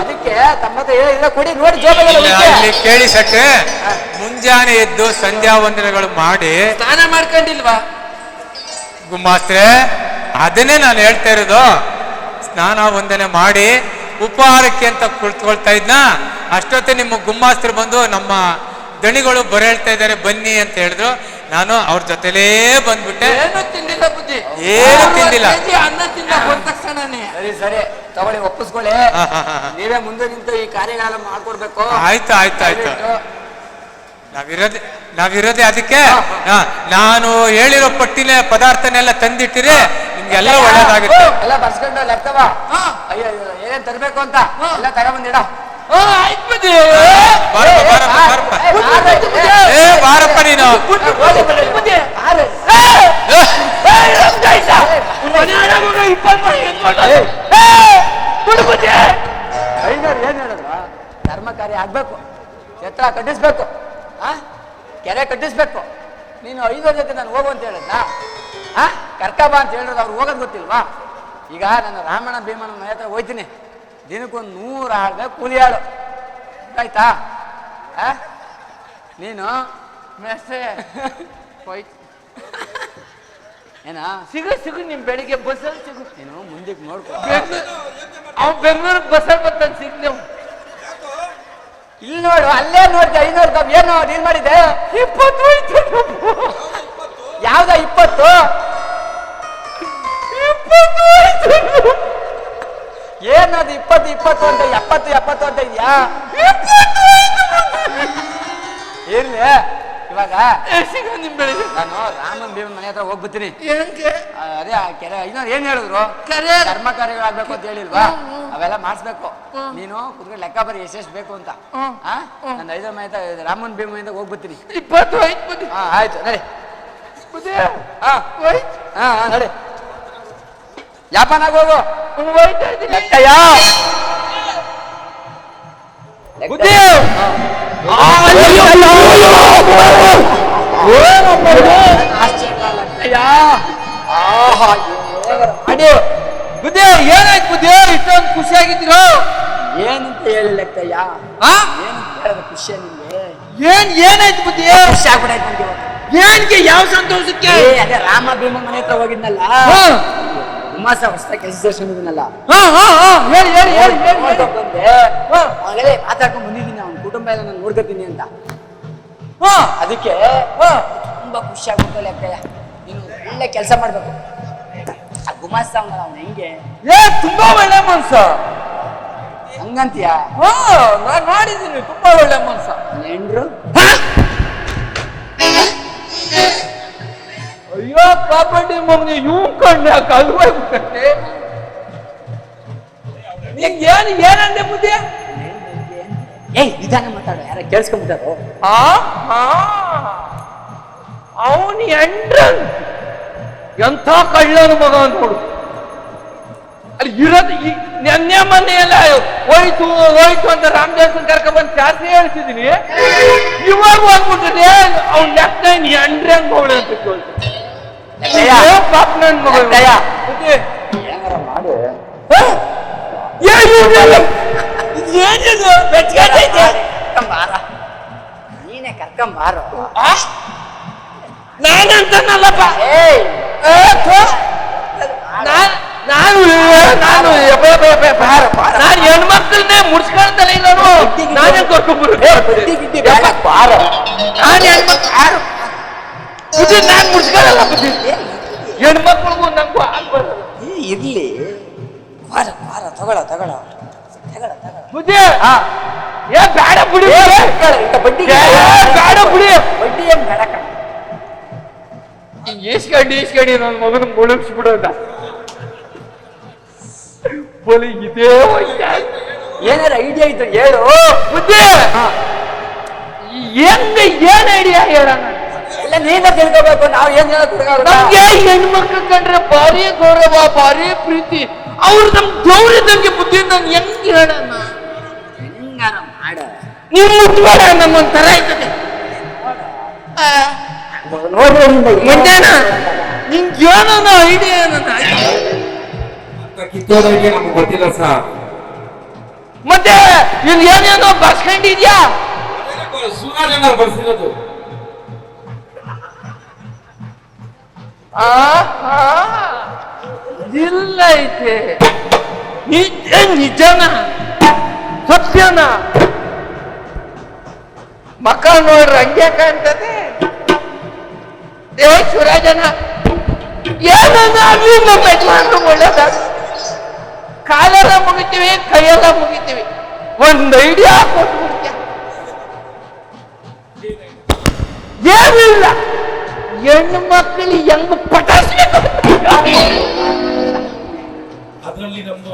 ಅದಕ್ಕೆ ತಮ್ಮ ಹತ್ರ ಏನಿಲ್ಲ ಕೊಡಿ ನೋಡಿ ಜೋಬಲ್ಲಿ ಇಲ್ಲ, ಇಲ್ಲಿ ಕೇಳಿ ಸಕ್ಕೆ ಮುಂಜಾನೆ ಎದ್ದು ಸಂಧ್ಯಾ ವಂದನೆಗಳು ಮಾಡಿ. ಸ್ನಾನ ಮಾಡ್ಕೊಂಡಿಲ್ವಾ? ಗುಮಾಸ್ತ್ರೆ ಅದನ್ನೇ ನಾನು ಹೇಳ್ತಾ ಇರೋದು. ಸ್ನಾನ ವಂದನೆ ಮಾಡಿ. ಉಪಹಾರಕ್ಕೆ ಅಂತ ಕುಳಿತುಕೊಳ್ತಾ ಇದ್ನ? ಅಷ್ಟೊತ್ತೆ ನಿಮ್ಮ ಗುಮ್ಮಾಸ್ತ್ರು ಬಂದು ನಮ್ಮ ದಣಿಗಳು ಬರೇಳ್ತಾ ಇದ್ದಾರೆ ಬನ್ನಿ ಅಂತ ಹೇಳಿದ್ರು. ನಾನು ಅವ್ರ ಜೊತೆಲೇ ಬಂದ್ಬಿಟ್ಟೆ. ಏನು ತಿಂದಿಲ್ಲ ಬುದ್ಧಿ? ಏನು ತಿಂದಿಲ್ಲ. ಅನ್ನ ತಿಂದ ಸರಿ ಸರಿ. ತಗೊಳ್ಳಿ ಒಪ್ಪಿಸ್ಕೊಳ್ಳಿ. ನೀವೇ ಮುಂದೆ ನಿಂತು ಈ ಕಾರ್ಯಗಳೆಲ್ಲ ಮಾಡ್ಕೊಡ್ಬೇಕು. ಆಯ್ತು ಆಯ್ತು ಆಯ್ತು. ನಾವಿರೋದೆ ನಾವಿರೋದೆ ಅದಕ್ಕೆ? ಹಾ, ನಾನು ಹೇಳಿರೋ ಪಟ್ಟಿನ ಪದಾರ್ಥನೆಲ್ಲ ತಂದಿಟ್ಟಿರಿ. ನಿಮ್ಗೆಲ್ಲ ಒಳ್ಳೇದಾಗುತ್ತೆ ಎಲ್ಲ ಬರ್ಸ್ಕೊಂಡು ಅಯ್ಯೋ, ಏನೇನ್ ತರಬೇಕು ಅಂತ ಎಲ್ಲ ತಗೊಂಬಂದಿಡ ಬಾರಪ್ಪ ನೀನು ಐನೂರು ಏನ್ ಹೇಳಿದ್ರು ಧರ್ಮ ಕಾರ್ಯ ಆಗ್ಬೇಕು ಎತ್ತರ ಕಟ್ಟಿಸ್ಬೇಕು ಆ ಕೆರೆ ಕಟ್ಟಿಸ್ಬೇಕು ನೀನು ಐದು ಜೊತೆ ನಾನು ಹೋಗು ಅಂತ ಹೇಳಿದ್ನಾ ಆ ಕರ್ಕ ಬಾ ಅಂತ ಹೇಳಿದ್ರೆ ಅವ್ರು ಹೋಗೋದು ಗೊತ್ತಿಲ್ವಾ? ಈಗ ನನ್ನ ರಾಮಣ್ಣ ಭೀಮನ ಮನೆ ಹತ್ರ ಹೋಯ್ತೀನಿ. ದಿನಕ್ಕೊಂದು ನೂರು ಆಳ್ಬೇಕು ಕೂಲಿ ಆಳು ಆಯ್ತಾ ನೀನು? ಮೆಸ್ಸೆ. ಹೋಯ್ತು ಏನ? ಸಿಗು ಸಿಗು ನಿಮ್ ಬೆಳಿಗ್ಗೆ ಬಸ್ಸಲ್ಲಿ ಸಿಗು. ನೀನು ಮುಂದಕ್ಕೆ ನೋಡ್ಕೊ. ಅವ್ನು ಬೆಂಗಳೂರಿಗೆ ಬಸ್ಸಲ್ಲಿ ಬರ್ತಾನೆ ಸಿಗ್ ನೀವು. ಇಲ್ಲಿ ನೋಡು ಅಲ್ಲೇ ನೋಡ್ದೆ ಐನೂರು ಏನು ಡೀಲ್ ಮಾಡಿದೆ ಇಪ್ಪತ್ತು? ಯಾವ್ದ ಇಪ್ಪತ್ತು? ಏನದು ಇಪ್ಪತ್ತು ಇಪ್ಪತ್ತು ಅಂತ ಎಪ್ಪತ್ತು ಎಪ್ಪತ್ತು ಅಂತ ಇದೆಯಾ? ಇರ್ಲಿ. ಇವಾಗ ನಿಮ್ ನಾನು ರಾಮನ್ ಭೀಮ ಮನೆ ಹತ್ರ ಹೋಗ್ಬಿಡ್ತೀನಿ. ಅದೇ ಆ ಕೆರೆ ಇನ್ನೊಂದು ಏನ್ ಹೇಳಿದ್ರು? ಕರೆ ಧರ್ಮ ಕಾರ್ಯಗಳಾಗ್ಬೇಕು ಅಂತ ಹೇಳಿಲ್ವಾ? ಅವೆಲ್ಲ ಮಾಡಿಸ್ಬೇಕು. ನೀನು ಕುತ್ಕೊಂಡು ಲೆಕ್ಕ ಬರೀ ಎಷ್ಟೆಷ್ಟು ಬೇಕು ಅಂತ. ಆ? ನನ್ನ ಐದು ಮನೆ ರಾಮನ್ ಭೀಮನಿಂದ ಹೋಗ್ಬಿಡ್ತೀನಿ. ಇಪ್ಪತ್ತು ಆಯ್ತು ಬುದ್ಧಿ ಹಾ ಆಯ್ತು ನಡಿ. ಹೋಯ್ತು ಹಾ ಹಾ ನಡಿ. ಯಾಪನಾಗ ಹೋಗು. ಬುದ್ಧಿ. ಏನಾಯ್ತು ಬುದ್ಧಿ? ಇಷ್ಟೊಂದು ಖುಷಿಯಾಗಿದ್ದೀರೋ? ಏನಂತ ಹೇಳಿ ಲೆಕ್ಕಯ್ಯ? ಆ? ಏನಂತ ಹೇಳೋದು ಖುಷಿ ನಿಮ್ಗೆ? ಏನ್ ಏನಾಯ್ತು ಬುದ್ಧಿ? ಖುಷಿ ಆಗ್ಬಿಡಾಯ್ತು ನನಗೆ ಏನ್ಗೆ ಯಾವ ಸಂತೋಷಕ್ಕೆ? ಅದೇ ರಾಮ ಭೀಮ ಮನೆ ಹತ್ರ ಹೋಗಿದ್ನಲ್ಲ? ಹಾ ಉಮಾಸ ಹೊಸ ಕೆಲಸ ಸೇರ್ಸ್ಕೊಂಡಿದ್ದೀನಲ್ಲ ಹಾ ಹಾ ಹಾ ಹೇಳಿ ಹೇಳಿ ಹೇಳಿ ಬಂದೆ. ಅವನೆಲ್ಲ ಮಾತಾಡ್ಕೊಂಡು ಬಂದಿದ್ದೀನಿ ಅವನ ಕುಟುಂಬ ಎಲ್ಲ ನಾನು ನೋಡ್ಕೊತೀನಿ ಅಂತ. ಅದಕ್ಕೆ ತುಂಬಾ ಖುಷಿ ಆಗ್ಬಿಟ್ಟು ಅಕ್ಕಯ್ಯ. ನೀನು ಒಳ್ಳೆ ಕೆಲಸ ಮಾಡ್ಬೇಕು. ಆ ಗುಮಾಸ್ತ ಅವನ ಅವ್ನು ಹೆಂಗೆ? ಏ ತುಂಬಾ ಒಳ್ಳೆ ಮನ್ಸ ಹಂಗಂತೀಯ? ಹಾ ನಾನು ನೋಡಿದ್ದೀನಿ ತುಂಬಾ ಒಳ್ಳೆ ಮನ್ಸ ಹೆಂಡ್ರು ಅಯ್ಯೋ ಪಾಪಡಿ ಮಮ್ಮಿ ಇವ್ ಕಂಡ ಕಲ್ವಾಗ್ಬಿಟ್ಟೆ ನಿಂಗೆ ಏನ್ ಏನಂದೆ ಬುದ್ಧಿ ಏಯ್ ನಿಧಾನ ಮಾತಾಡು ಯಾರ ಕೇಳಿಸ್ಕೊಂಡ್ಬಿಟ್ಟಾರು ಆ ಅವನ ಎಂಡ್ರನ್. ಎಂಥ ಕಳ್ಳನ ಮಗ ನೋಡು. ಅಲ್ಲಿ ಇರೋದು ಈ ನೆನ್ನೆ ಮೊನ್ನೆ ಎಲ್ಲ ಹೋಯ್ತು ಹೋಯ್ತು ಅಂತ ರಾಮದಾಸನ್ ಕರ್ಕೊಂಡ್ಬಂದು ಜಾಸ್ತಿ ಹೇಳ್ತಿದ್ದೀನಿ. ಇವಾಗ ಹೋಗ್ಬಿಟ್ಟಿದೆ ಅವ್ನ ಲೆಕ್ಕ ಎಂಡ್ರಂಗ್ ಹೋಗ್ಲಿ ಅಂತ ನನ್ ಮಗ ಇವ್ನು. ಲೆಕ್ಕಯ್ಯ. ಬುದ್ಧಿ. ಏನಾರ ಮಾಡು ಹ? ಏನು ಇದು? ಏನಿದು ಬೆಚ್ಕೊಂಡೈತೆ? ಕರ್ಕೊಂಬಾರ ನೀನೇ ಕರ್ಕೊಂಬಾರು ಆ? ನಾನಂತನಲ್ಲಪ್ಪ ಏಯ್ ಏ, ಥು. ನಾನ್- ನಾನು ನಾನು ಎಬ್ಬ, ಎಬ್ಬ, ಎಬ್ಬ, ಎಬ್ಬ. ನಾನು ಹೆಣ್ಮಕ್ಳನ್ನೇ ಮುಡ್ಸ್ಕೊಳ್ತಲ್ಲ ಇಲ್ಲ ನಾನೇ ಕರ್ಕೊಂಡ್ಬರು ಬುದ್ಧಿ ಗಿದ್ದಿ ಬೇಡ ಬಾರು ನಾನು ಹೆಣ್ಮಕ್ಳು ಬುದ್ಧಿ ನಾನು ಮುಡ್ಸ್ಕೊಳಲ್ಲ ಬುದ್ಧಿ ಹೆಣ್ಮಕ್ಳಿಗೂ ನಂಗೂ ಆಗ ಬರಲ್ಲ ಇರ್ಲಿ. ಮಾರ ಮಾರ ತಗೊಳ ತಗೊಳ. ತಗೊಳ ತಗೊಳ. ಬುದ್ಧಿ ಏ ಬೇಡ. ಬಿಡಿ. ಬಡ್ಡಿ ಬೇಡ. ಬಿಡಿ ಬಡ್ಡಿ ಏನ್ ಬೇಡ ಈಸ್ಕಂಡು ಈಸ್ಕಂಡು ನನ್ನ ಮಗನ ಮುಳುಗಿಸ್ಬಿಡೋದ. ಬಲಿ ಇದೇ ಏನಾರ ಐಡಿಯಾ ಇತ್ತು ಹೇಳು. ಬುದ್ಧಿ. ಹೆಂಗ ಏನ್ ಐಡಿಯಾ ಹೇಳೋಣ ನೀನೇ ತಿಳ್ಕೋಬೇಕು. ನಾವು ಏನ್ ಹೇಳಕ್ ನಮ್ಗೆ ಹೆಣ್ಮಕ್ಳು ಕಂಡ್ರೆ ಭಾರಿ ಗೌರವ ಭಾರಿ ಪ್ರೀತಿ. ಅವ್ರು ನಮ್ ಗೌರಿ ನಮ್ಗೆ ಬುದ್ಧಿ ನಾನು ಹೆಂಗ್ ಹೇಳೋಣ? ಹೆಂಗಾರ ಮಾಡ. ನೀವು ಮುಟ್ಬೇಡ ನಮ್ಮೊಂದ್ ತರ ಆ, ಮಂಡ್ಯನ? ನಿಂಗೆ ಏನೋ ಐಡಿಯಾ ಏನನ್ನ ಕಿತ್ತೋದಕ್ಕೆ ನಮ್ಗೆ ಗೊತ್ತಿಲ್ಲ ಸರ್. ಮತ್ತೆ ಇಲ್ಲಿ ಏನೇನೋ ಬರ್ಸ್ಕೊಂಡಿದ್ಯಾ ಸುಮಾರು ಜನ ಬರ್ಸಿರೋದು. ಆ ಆ, ಇಲ್ಲ ಐತೆ ನಿಜ ನಿಜನ? ಸತ್ಯನ? ಮಕ್ಕ ನೋಡ್ರಿ ಹಂಗೆ ಕಾಣ್ತದೆ. ದೇವ ಶಿವರಾಜನ ಏನನ್ನ ಆಗ್ಲಿ ನಮ್ಮ ಯಜಮಾನ್ರು ಒಳ್ಳೇದಾಗ ಕಾಲೆಲ್ಲ ಮುಗಿತೀವಿ ಕೈಯೆಲ್ಲ ಮುಗಿತೀವಿ. ಒಂದ್ ಐಡಿಯಾ ಕೊಟ್ಬಿಡ್ತೀಯ. ಏನಿಲ್ಲ. ಹೆಣ್ಣು ಮಕ್ಕಳು ಹೆಂಗ್ ಪಟಾಯಿಸ್ಬೇಕು? ಅದರಲ್ಲಿ ನಮ್ಮ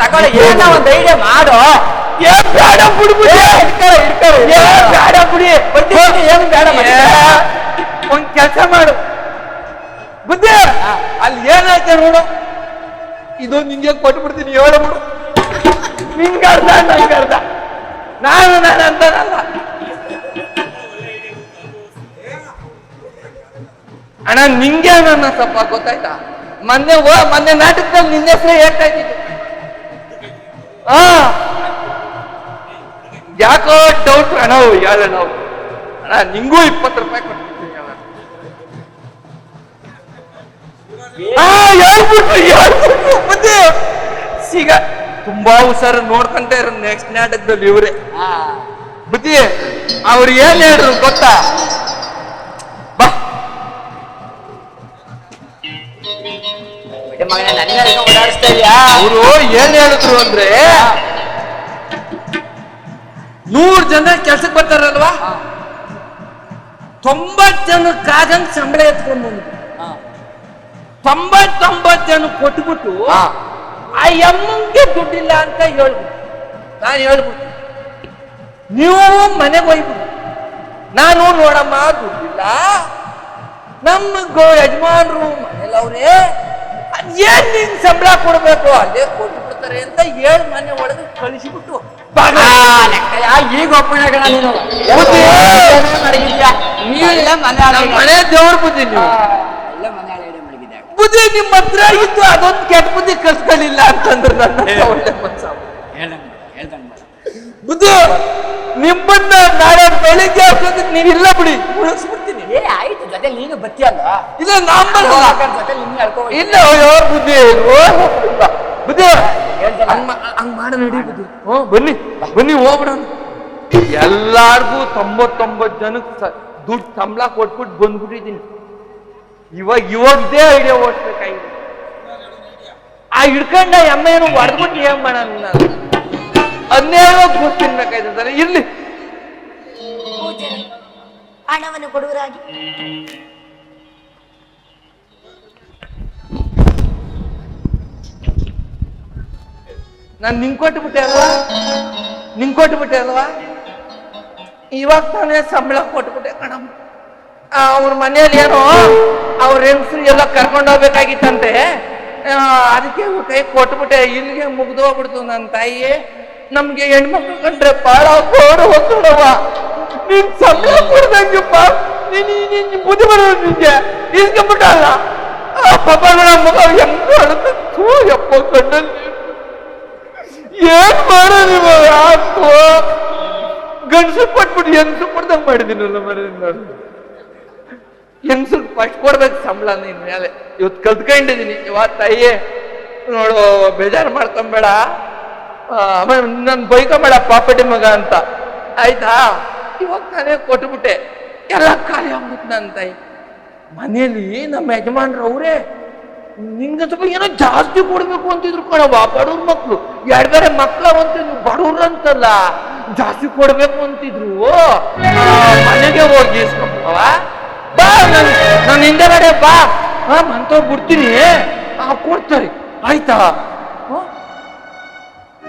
ತಗೊಳ್ಳಿ ಏನೋ ಒಂದು ಐಡಿಯಾ ಮಾಡು. ಏನ್ ಬೇಡ ಬಿಡ್ಬಿಡಿ ಏನ್ ಬೇಡ ಬಿಡಿ. ಏನು ಬೇಡ. ಒಂದ್ ಕೆಲಸ ಮಾಡು. ಬುದ್ಧಿ ಅಲ್ಲಿ ಏನಾಯ್ತು ನೋಡು. ಇದು ನಿಂಗೆ ಕೊಟ್ಬಿಡ್ತೀನಿ ಹೇಳು ಬಿಡು. ನಿಂಗರ್ಧ ನಂಗರ್ಧ ನಾನು ನಾನು ಅಂತಾನಲ್ಲ ಅಣ್ಣ ನಿಂಗೆ ಅಣ್ಣ ಸಪ್ಪ ಗೊತ್ತಾಯ್ತಾ? ಮೊನ್ನೆ ಓ ಮೊನ್ನೆ ನಾಟಕದಲ್ಲಿ ನಿನ್ನ ಹೆಸರೇ ಹೇಳ್ತಾ ಇದ್ದೀನಿ ಆ. ಯಾಕೋ ಡೌಟ್ ಅಣ್ಣ ಯಾವ್ದು ಅಣ್ಣ ನಿಂಗೂ ಇಪ್ಪತ್ತು ರೂಪಾಯಿ ಕೊಟ್ಟಿದ್ದೀನಿ ಬುದ್ಧಿ. ಸಿಗ ತುಂಬಾ ಹುಷಾರು ನೋಡ್ಕೊಂತ ಇರೋ ನೆಕ್ಸ್ಟ್ ನಾಟಕದಲ್ಲಿ ಇವ್ರೆ. ಹಾ. ಬುದ್ಧಿ ಅವ್ರು ಏನ್ ಹೇಳಿದ್ರು ಗೊತ್ತಾ? ಮಗನೇ ನನ್ನ ಹಿಡ್ಕೊಂಡು ಓಡಾಡಿಸ್ತಾ ಇದೀಯಾ? ಅವರು ಏನ್ ಹೇಳಿದ್ರು ಅಂದ್ರೆ ನೂರ್ ಜನ ಕೆಲ್ಸಕ್ ಬರ್ತಾರಲ್ವಾ? ತೊಂಬತ್ ಜನ ಜನಕ್ಕಾಗಂಗ್ ಸಂಬಳ ಎತ್ಕೊಂಡ್ ಬಂದ್ರು. ತೊಂಬತ್ತೊಂಬತ್ ಜನ ಕೊಟ್ಬಿಟ್ಟು. ಆ ಎಮ್ಮಂಗೆ ದುಡ್ಡಿಲ್ಲ ಅಂತ ಹೇಳ್ಬಿಟ್ಟು ನಾನು ಹೇಳ್ಬಿಟ್ಟು ನೀವು ಮನೆಗೆ ಹೋಗ್ಬಿಡು. ನಾನು ನೋಡಮ್ಮ ದುಡ್ಡಿಲ್ಲ. ನಮ್ಮ ಯಜಮಾನ್ರು ಯಜಮಾನ್ರು ಮನೇಲವ್ರೆ ಏನ್ ನಿನ್ ಸಂಬಳ ಕೊಡ್ಬೇಕು ಅಲ್ಲೇ ಕೊಟ್ಟು ಬಿಡ್ತಾರೆ ಅಂತ ಏಳ್ ಮನೆ ಒಳಗೆ ಕಳಿಸಿಬಿಟ್ಟು ಈಗ ಒಪ್ಪಣೆ ಕಣ ನೀನು ಹೌದು. ಏನೇನೋ ಮಡಗಿದ್ಯಾ ನೀವು ಇಲ್ಲ ಮನೆ. ಮನೆ ದೇವ್ರ ಬುದ್ಧಿ ನೀವು ಇಲ್ಲ ಮನೆ ಆಳಿಗೆ ಮಡಗಿದ್ಯಾ ಬುದ್ಧಿ ನಿಮ್ಮ ಹತ್ರ ಇದ್ದು ಅದೊಂದು ಕೆಟ್ಟ ಬುದ್ಧಿ ಕಲ್ಸ್ಕೊಳ್ಳಿಲ್ಲ ಅಂತಂದ್ರೆ ನನ್ನ. ಹೇಳ್ದಂಗ್. ಬುದ್ಧಿ ನಿಮ್ಮನ್ನ ನಾಳೆ ಬೆಳಿಗ್ಗೆ ಹಾಕೋದಕ್ಕೆ ಇಲ್ಲ ಬಿಡಿ. ಉಳಿಸ್ಬಿಡ್ತೀನಿ ಏ ಆಯ್ತು ಜೊತೆ ನೀನು ಬತ್ತಿಯಲ್ಲ. ಇಲ್ಲ ನಾಂಬಲ್ಲ ಜೊತೆ ಹೇಳ್ಕೊ ಹೋಗ್ತೀನಿ. ಇಲ್ಲ ಅಯ್ಯೋ ಬುದ್ಧಿ ಇಲ್ಲ. ಬುದ್ಧಿ. ಹಂಗ್ ಮಾಡ ನಡಿ ಬುದ್ಧಿ. ಹ್ಞೂ ಬನ್ನಿ ಬನ್ನಿ ಹೋಗ್ಬಿಡೋಣ. ಎಲ್ಲಾರ್ಗೂ ತೊಂಬತ್ತೊಂಬತ್ತು ಜನಕ್ಕೆ ದುಡ್ಡು ಸಂಬಳ ಕೊಟ್ಬಿಟ್ಟು ಬಂದ್ಬಿಟ್ಟಿದ್ದೀನಿ. ಇವಾಗ ಇವಾಗದೇ ಐಡಿಯಾ ಓಡ್ಬೇಕಾಗಿದೆ ಆ ಹಿಡ್ಕೊಂಡ ಎಮ್ಮ ಏನು ಹೊಡೆದ್ಬಿಟ್ಟು ಏನ್ ಮಾಡೋಣ ನಾನು? ಅದನ್ನೇ ಗೊತ್ತು ತಿನ್ಬೇಕಾಯ್ತದಲ್ಲ ಇರ್ಲಿ. ಹಣವನ್ನು ಕೊಡುವರಾಗಿ. ನಾನು ನಿಂಗೆ ಕೊಟ್ಬಿಟ್ಟೆ ಅಲ್ವಾ? ನಿಂಗೆ ಕೊಟ್ಬಿಟ್ಟೆ ಅಲ್ವಾ? ಇವಾಗ ತಾನೇ ಸಂಬಳ ಕೊಟ್ಬಿಟ್ಟೆ ಕಣಮ್ಮ. ಅವ್ರ ಮನೆಯಲ್ಲಿ ಏನೋ ಅವ್ರ ಹೆಂಗಸ್ರು ಎಲ್ಲ ಕರ್ಕೊಂಡು ಹೋಗ್ಬೇಕಾಗಿತ್ತಂತೆ. ಅದಕ್ಕೆ ಕೈ ಕೊಟ್ಬಿಟ್ಟೆ ಇಲ್ಲಿಗೆ ಮುಗ್ದೋಗ್ಬಿಡ್ತು ನನ್ನ ತಾಯಿ ನಮ್ಗೆ ಹೆಣ್ಮಕ್ಳು ಕಂಡ್ರೆ ಬಾಳ ಗೋಡು ಹೊಸವ ನೀನ್ ಸಂಬಳ ಕೊಡ್ದಂಗಪ್ಪ ನೀನ್ ಬುದ್ಧಿ ಬರೋದು ನಿಂಗೆ. ಇಸ್ಕೊಂಡ್ಬಿಟ್ಟಲ್ಲ ಆ ಪಾಪ ನನ್ನ ಮಗ ಹೆಂಗ್ ಅಳುತ್ತೆ ಥೂ, ಯಪ್ಪ ಏನ್ ಮಾಡೋ ನೀವು? ಯಾಕೋ ಗಂಡಸು ಕೊಟ್ಬಿಟ್ಟು ಹೆಂಗಸು ಕೊಡ್ದಂಗ್ ಮಾಡಿದೀನಲ್ಲ ಮರಿ ನಾನು ಹೆಂಗಸು ಫಸ್ಟ್ ಕೊಡ್ಬೇಕು ಸಂಬಳ ನಿನ್ ಮೇಲೆ. ಇವತ್ತು ಕಲ್ತ್ಕೊಂಡಿದೀನಿ. ತಾಯಿ. ನೋಡು, ಬೇಜಾರು ಮಾಡ್ಕೊಂಬೇಡ. ನನ್ನ ನನ್ ಬೈಕೊಂಬೇಡ ಪಾಪಟಿ ಮಗ ಅಂತ. ಆಯ್ತಾ? ಇವಾಗ ನಾನೇ ಕೊಟ್ಬಿಟ್ಟೆ. ಎಲ್ಲ ಖಾಲಿ ಆಗ್ಬಿಟ್ಟು ನನ್ನ ತಾಯಿ ಮನೇಲಿ ನಮ್ಮ ಯಜಮಾನ್ರು ಅವರೇ ನಿಂಗೆ ಏನೋ ಜಾಸ್ತಿ ಕೊಡ್ಬೇಕು ಅಂತಿದ್ರು ಕಣವ ಬಡವ್ರ ಮಕ್ಳು. ಎರಡು ಬೇರೆ ಮಕ್ಳ ಅಂತಿದ್ರು, ಬಡವ್ರು ಅಂತಲ್ಲ. ಜಾಸ್ತಿ ಕೊಡ್ಬೇಕು ಅಂತಿದ್ರು. ಮನೆಗೆ ಹೋಗಿ ಬಾ, ನನ್ ನನ್ನ ಹಿಂದೆ ಬಾ. ಹಾ ಮಂತವ್ರು ಬಿಡ್ತೀನಿ. ಕೊಡ್ತಾರೆ. ಆಯ್ತಾ?